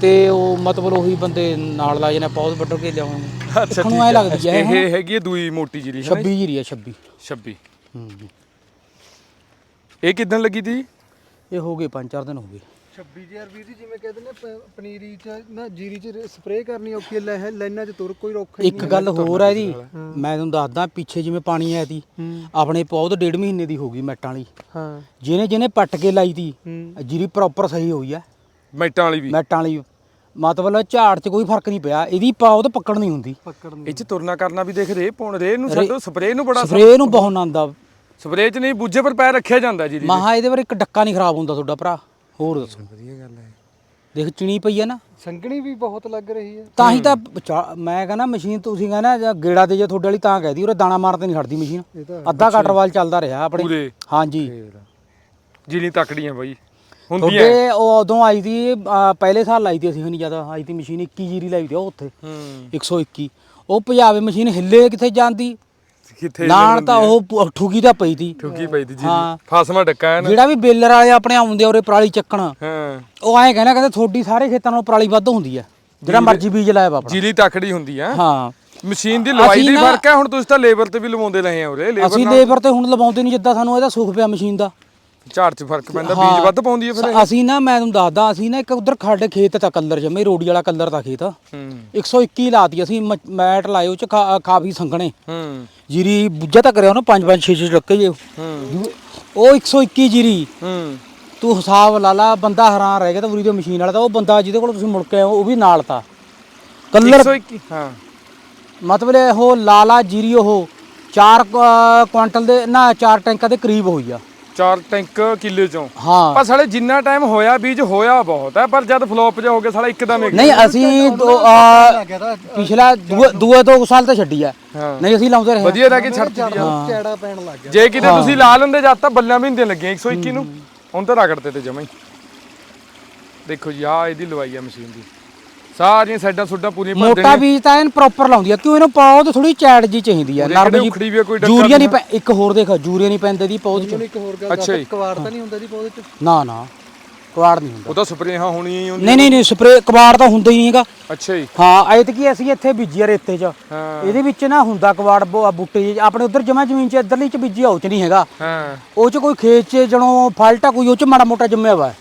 ਤੇ ਉਹ ਮਤਲਬ ਉਹੀ ਬੰਦੇ ਨਾਲ ਲਾ ਜਾਂਦੇ ਪੌਦ ਵੱਢ ਕੇ ਲਿਆਉਂਦੇ ਅੱਛਾ ਨੂੰ ਐ ਲੱਗਦੀ ਹੈ ਇਹ ਹੈਗੀ ਹੈ ਦੂਈ ਮੋਟੀ ਜਿਹੜੀ ਹੈ 26 ਜੀਰੀ ਆ 26 26 ਹੂੰ। ਇਹ ਕਿਦਾਂ ਲੱਗੀ ਤੀ? ਇਹ ਹੋ ਗਏ 5-4 ਦਿਨ ਹੋ ਗਏ। 26000 ਵੀਰ ਜੀ ਜਿਵੇਂ ਕਹਿੰਦੇ ਨੇ ਪ- ਪਨੀਰੀ ਚ ਨਾ ਜੀਰੀ ਚ ਸਪਰੇਅ ਕਰਨੀ ਔਖੀ ਹੈ ਲੈ ਲਾਈਨਾਂ ਚ ਤੁਰ ਕੋਈ ਰੋਕ ਹੀ ਇੱਕ ਗੱਲ ਹੋਰ ਹੈ। ਜੀ ਮੈਂ ਤੁਹਾਨੂੰ ਦੱਸਦਾ ਪਿੱਛੇ ਜਿਵੇਂ ਪਾਣੀ ਆਇਆ ਸੀ ਆਪਣੇ ਪੌਦ ਡੇਢ ਮਹੀਨੇ ਦੀ ਹੋ ਗਈ ਮੈਟਾਂ ਵਾਲੀ। ਹਾਂ। ਜਿਹਨੇ ਜਿਹਨੇ ਪੱਟ ਕੇ ਲਾਈ ਤੀ ਹੂੰ। ਜੀਰੀ ਪ੍ਰੋਪਰ ਸਹੀ ਹੋਈ ਆ। ਮੈਟਾਂ ਵਾਲੀ ਵੀ। ਮੈਟਾਂ ਵਾਲੀ ਮਤਲਬ ਝਾੜ 'ਚ ਕੋਈ ਫ਼ਰਕ ਨਹੀਂ ਪਿਆ ਇਹਦੀ ਪੌਦ ਪੱਕੜ ਨਹੀਂ ਹੁੰਦੀ। ਇਹ ਚ ਤੁਰਨਾ ਕਰਨਾ ਵੀ ਦੇਖ ਰੇ ਪਾਉਣ ਰੇ ਨੂੰ ਛੱਡੋ ਸਪਰੇਅ ਨੂੰ ਬੜਾ ਸਪਰੇਅ ਨੂੰ ਬਹੁਤ ਆਨੰਦ ਸਪਰੇਅ ਚ ਨਹੀਂ ਬੁੱਝੇ ਪਰ ਪੈਰ ਰੱਖਿਆ ਜਾਂਦਾ ਜੀ ਮਹਾ ਇਹਦੇ ਪਰ ਇੱਕ ਡੱਕਾ ਨਹੀਂ ਖਰਾਬ ਹੁੰਦਾ ਤੁਹਾਡਾ ਭਰਾ। ਹੋਰ ਦੱਸੋ। ਵਧੀਆ ਗੱਲ ਹੈ। ਦੇਖ ਚਿਣੀ ਪਈ ਆ ਨਾ। ਸੰਗਣੀ ਵੀ ਬਹੁਤ ਲੱਗ ਰਹੀ ਹੈ। ਤਾਂ ਹੀ ਤਾਂ ਚਾ- ਮੈਂ ਕਹਿੰਦਾ ਮਸ਼ੀਨ ਤੁਸੀਂ ਕਹਿੰਦਾ ਜਾਂ ਗੇੜਾ ਤੇ ਜੇ ਤੁਹਾਡੇ ਵਾਲੀ ਤਾਂ ਕਹਿਦੀ ਉਹਰੇ ਦਾਣਾ ਮਾਰਤੇ ਨਹੀਂ ਹਟਦੀ ਮਸ਼ੀਨ। ਅੱਧਾ ਕਟਰਵਾਲ ਚੱਲਦਾ ਰਿਹਾ ਆਪਣੇ। ਪੂਰੇ। ਹਾਂਜੀ। ਜਿਨੀ ਤਕੜੀਆਂ ਬਾਈ। ਹੁੰਦੀਆਂ ਤੁਹਾਡੇ ਉਹ ਉਦੋਂ ਆਈ ਸੀ ਅਹ ਪਹਿਲੇ ਸਾਲ ਲਾਈ ਤੀ ਅਸੀਂ ਨਹੀਂ ਜ਼ਿਆਦਾ। ਆਈ ਤੀ ਮਸ਼ੀਨ 21 ਜੀਰੀ ਲਾਈ ਤੀ ਉਹ ਉੱਥੇ। ਹੂੰ। 121 ਉਹ ਭਜਾਵੇ ਮਸ਼ੀਨ ਹਿੱਲੇ ਕਿੱਥੇ ਜਾਂਦੀ? ਕਿੱਥੇ ਨਾਲ ਤਾਂ ਉਹ ਪ- ਠੁਗੀ ਤਾਂ ਪਈ ਤੀ। ਠੁਕੀ ਪਈ ਤੀ ਜੀ। ਹਾਂ। ਫਾਸਮਾ ਡੱਕਾ ਹੈ ਨਾ ਜਿਹੜਾ ਵੀ ਬੇਲਰ ਵਾਲੇ ਆਪਣੇ ਆਉਂਦੇ ਆ ਉਰੇ ਪਰਾਲੀ ਚੱਕਣ ਹਾਂ। ਉਹ ਐਂ ਕਹਿੰਦਾ ਕਹਿੰਦੇ ਤੁਹਾਡੀ ਸਾਰੇ ਖੇਤਾਂ ਨਾਲੋਂ ਪਰਾਲੀ ਵੱਧ ਹੁੰਦੀ ਆ। ਜਿਹੜਾ ਮਰਜ਼ੀ ਬੀਜ ਲਾਇਆ ਵਾ ਆਪਣਾ। ਜੀਰੀ ਤਕੜੀ ਹੁੰਦੀ ਆ। ਹਾਂ। ਮਸ਼ੀਨ ਦੀ ਲਵਾਈ ਦੀ ਨਾ- ਫ਼ਰਕ ਹੈ ਹੁਣ ਤੁਸੀਂ ਤਾਂ ਲੇਬਰ ਤੇ ਵੀ ਲਵਾਉਂਦੇ ਰਹੇ ਆ ਉਰੇ। ਲੇਬਰ ਅਸੀਂ ਲੇਬਰ ਤੇ ਹੁਣ ਲਵਾਉਂਦੇ ਨਹੀਂ ਜਿੱਦਾਂ ਸਾਨੂੰ ਇਹਦਾ ਸੁੱਖ ਪਿਆ ਮਸ਼ੀਨ ਦਾ। ਝਾੜ ਚ ਫ਼ਰਕ ਪੈਂਦਾ ਹਾਂ। ਬੀਜ ਵੱਧ ਪਾਉਂਦੀ ਹੈ ਫਿਰ ਇਹ? ਅਸੀਂ ਨਾ ਮੈਂ ਤੁਹਾਨੂੰ ਦੱਸਦਾ ਅਸੀਂ ਨਾ ਇੱਕ ਉਧਰ ਸਾਡੇ ਖੇਤ ਤਾਂ ਕਲਰ ਜਮੇ ਰੋੜੀ ਵਾਲਾ ਕਲਰ ਦਾ ਖੇਤ। ਹੂੰ। 121 ਲਾਤੀ ਅਸੀਂ ਮ- ਮੈਟ ਲਾਏ ਉਹ ਚ ਖਾ- ਕਾਫੀ ਸੰਘਣੇ। ਹੂੰ। ਜੀਰੀ ਬੁੱਝਾ ਤਾਂ ਕਰਿਆ ਉਹਨੂੰ 5 5 6 6 ਟੱਕੇ ਜੇ। ਹੂੰ। ਉਹ 121 ਜੀਰੀ। ਹੂੰ। ਤੂੰ ਹਿਸਾਬ ਲਾ ਲਾ ਬੰਦਾ ਹੈਰਾਨ ਰਹਿ ਗਿਆ ਤਾਂ ਉਰੀ ਦੀ ਮਸ਼ੀਨ ਵਾਲਾ ਤਾਂ ਉਹ ਬੰਦਾ ਜਿਹਦੇ ਕੋਲ ਤੁਸੀਂ ਮੁੜ ਕੇ ਆਏ ਹੋ, ਉਹ ਵੀ ਨਾਲ ਤਾ। ਕਲਰ 121 ਹਾਂ। ਮਤਲਬ ਇਹ ਉਹ ਲਾਲਾ ਜੀਰੀ ਉਹ 4 ਕੁਆਂਟਲ ਦੇ ਨਾ 4 ਟੈਂਕਾਂ ਦੇ ਕਰੀਬ ਹੋਈ ਆ। ਚਾਰ ਟੈਂਕ ਕਿੱਲੇ ਚੋਂ। ਹਾਂ। ਪਰ ਸਾਲੇ ਜਿੰਨਾ ਟਾਈਮ ਹੋਇਆ ਬੀਜ ਹੋਇਆ ਬਹੁਤ ਹੈ ਪਰ ਜਦ ਫਲੋਪ ਜਾ ਹੋ ਗਿਆ ਸਾਲਾ ਇੱਕਦਮ ਇੱਕ ਨਹੀਂ ਅਸੀਂ ਦੋ- ਆ, ਪਿਛਲਾ ਦੂਏ ਦੂਏ ਦੋ ਸਾਲ ਤਾਂ ਛੱਡੀ ਆ। ਹਾਂ। ਨਹੀਂ ਅਸੀਂ ਲਾਉਂਦੇ ਰਹੇ ਵਧੀਆ ਰਹਿ ਕੇ ਛੱਡ ਦਿੱਤੀ ਚੈੜਾ ਪੈਣ ਲੱਗ ਗਿਆ। ਜੇ ਕਿਤੇ ਤੁਸੀਂ ਲਾ ਲੈਂਦੇ ਜਦ ਤਾਂ ਬੱਲਿਆਂ ਵੀ ਨਹੀਂ ਲੱਗੀਆਂ 121 ਨੂੰ। ਹੁਣ ਤਾਂ ਰਗੜਦੇ ਤੇ ਜਮਾ ਹੀ। ਦੇਖੋ ਜੀ ਆ ਇਹਦੀ ਲਵਾਈ ਆ ਮਸ਼ੀਨ ਦੀ। ਸਾਰੀਆਂ ਸਾਈਡਾਂ ਸੁੱਡਾਂ ਪੂਰੀਆਂ ਭਰ ਮੋਟਾ ਬੀਜ ਤਾਂ ਐਨ ਪ੍ਰੋਪਰ ਲਾਉਂਦੀ ਆ ਕਿਉਂ ਇਹਨੂੰ ਪਾਉ ਥੋੜੀ ਚੈੜ ਜੀ ਚਾਹੀਦੀ ਆ ਨਰਮ ਜੀ ਉਖੜੀ ਵੀ ਆ, ਕੋਈ ਡੱਕਾ ਜੂਰੀਆ ਨਹੀਂ ਪੈ- ਇੱਕ ਹੋਰ ਦੇਖ ਜੂਰੀਆ ਨਹੀਂ ਪੈਂਦੇ ਦੀ ਪੌਦ ਚ। ਇੱਕ ਹੋਰ ਗੱਲ ਅੱਛਾ ਜੀ। ਦੱਸ ਕਵਾੜ ਤਾਂ ਨਹੀਂ ਹੁੰਦਾ ਜੀ ਪੌਦੇ ਚ? ਨਾ ਨਾ ਕਵਾੜ ਨਹੀਂ ਹੁੰਦਾ। ਉਹ ਤਾਂ ਸਪਰੇਹਾਂ ਹੋਣੀਆਂ ਹੀ ਹੁੰਦੀਆਂ। ਨਹੀਂ ਨਹੀਂ ਨਹੀਂ ਸਪਰੇ ਕਵਾੜ ਤਾਂ ਹੁੰਦਾ ਹੀ ਨਹੀਂਗਾ ਅੱਛਾ ਜੀ। ਹਾਂ ਐਤਕੀ ਅਸੀਂ ਇੱਥੇ ਬੀਜੀ ਆ ਰੇਤੇ 'ਚ। ਇਹਦੇ ਵਿੱਚ ਨਾ ਹੁੰਦਾ ਕਵਾੜ ਬੋ- ਆ ਬੂਟੇ। ਆਪਣੇ ਉਧਰ ਜਮਾ ਜ਼ਮੀਨ 'ਚ ਇੱਧਰਲੀ 'ਚ ਬੀਜੀ ਆ ਉਹ 'ਚ ਨਹੀਂ ਹੈਗਾ। ਹਾਂ। ਉਹ 'ਚ ਕੋਈ ਖੇਤ 'ਚ ਜਣੋ ਫਲਟਾ ਕੋਈ ਉਹ 'ਚ ਮਾੜਾ ਮੋਟਾ ਜੰਮਿਆ ਵਾ।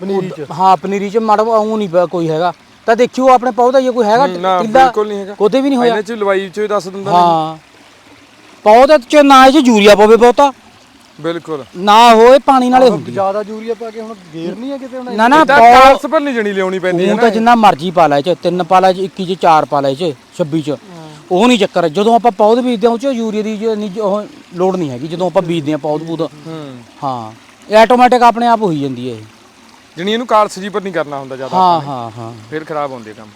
ਪਨੀਰੀ ਚ? ਹਾਂ ਪਨੀਰੀ 'ਚ ਮਾੜਾ ਉਹ ਨਹੀਂ ਕੋਈ ਹੈਗਾ। ਤਾਂ ਦੇਖਿਓ ਆਪਣੇ ਪੌਦਾ ਜੇ ਕੋਈ ਹੈਗਾ ਨਾ ਕਿੱਲਾ ਬਿਲਕੁਲ ਨਹੀਂ ਹੈਗਾ। ਕੋਤੇ ਵੀ ਨਹੀਂ ਹੋਇਆ। ਇਹਨੇ ਚ ਲਵਾਈ ਚ ਦੱਸ ਦਿੰਦਾ ਹਾਂ। ਪੌਦੇ 'ਚ ਨਾ ਇਹ 'ਚ ਯੂਰੀਆ ਪਵੇ ਬਹੁਤਾ। ਬਿਲਕੁਲ। ਨਾ ਹੋਏ ਪਾਣੀ ਨਾਲੇ ਹੁੰਦੀ ਆ। ਜ਼ਿਆਦਾ ਯੂਰੀਆ ਪਾ ਕੇ ਹੁਣ ਗੇਰ ਨਹੀਂ ਹੈ ਕਿਤੇ ਹੁਣ ਨਾ ਨਾ ਤਾਂ ਪੌ- ਪਰ ਨਹੀਂ ਜਣੀ ਲਿਆਉਣੀ ਪੈਂਦੀ ਹੈ ਉਹ ਨਾ ਤਾਂ ਜਿੰਨਾ ਮਰਜ਼ੀ ਪਾ ਲੈ ਚ ਤਿੰਨ ਪਾ ਲੈ ਚ 21 ਚ ਚਾਰ ਪਾ ਲੈ ਚ 26 ਚ। ਉਹ ਨਹੀਂ ਚੱਕਰ। ਜਦੋਂ ਆਪਾਂ ਪੌਦ ਬੀਜਦੇ ਹਾਂ ਉਹ ਚ ਯੂਰੀਆ ਦੀ ਜੋ ਨਹੀਂ ਉਹ ਲੋੜ ਨਹੀਂ ਹੈਗੀ। ਜਦੋਂ ਆਪਾਂ ਬੀਜਦੇ ਹਾਂ ਪੌਦ ਪੂਦ ਹੂੰ। ਹਾਂ। ਇਹ ਆਟੋਮੈਟਿਕ ਆਪਣੇ ਆਪ ਹੋਈ ਜਾਂਦੀ ਹੈ ਇਹ। ਜਣੀ ਇਹਨੂੰ ਕਾਲਸ ਜੀ ਪਰ ਨਹੀਂ ਕਰਨਾ ਹੁੰਦਾ ਜ਼ਿਆਦਾ ਹਾਂ ਹਾਂ ਹਾਂ। ਫਿਰ ਖਰਾਬ ਹੁੰਦੇ ਕੰਮ।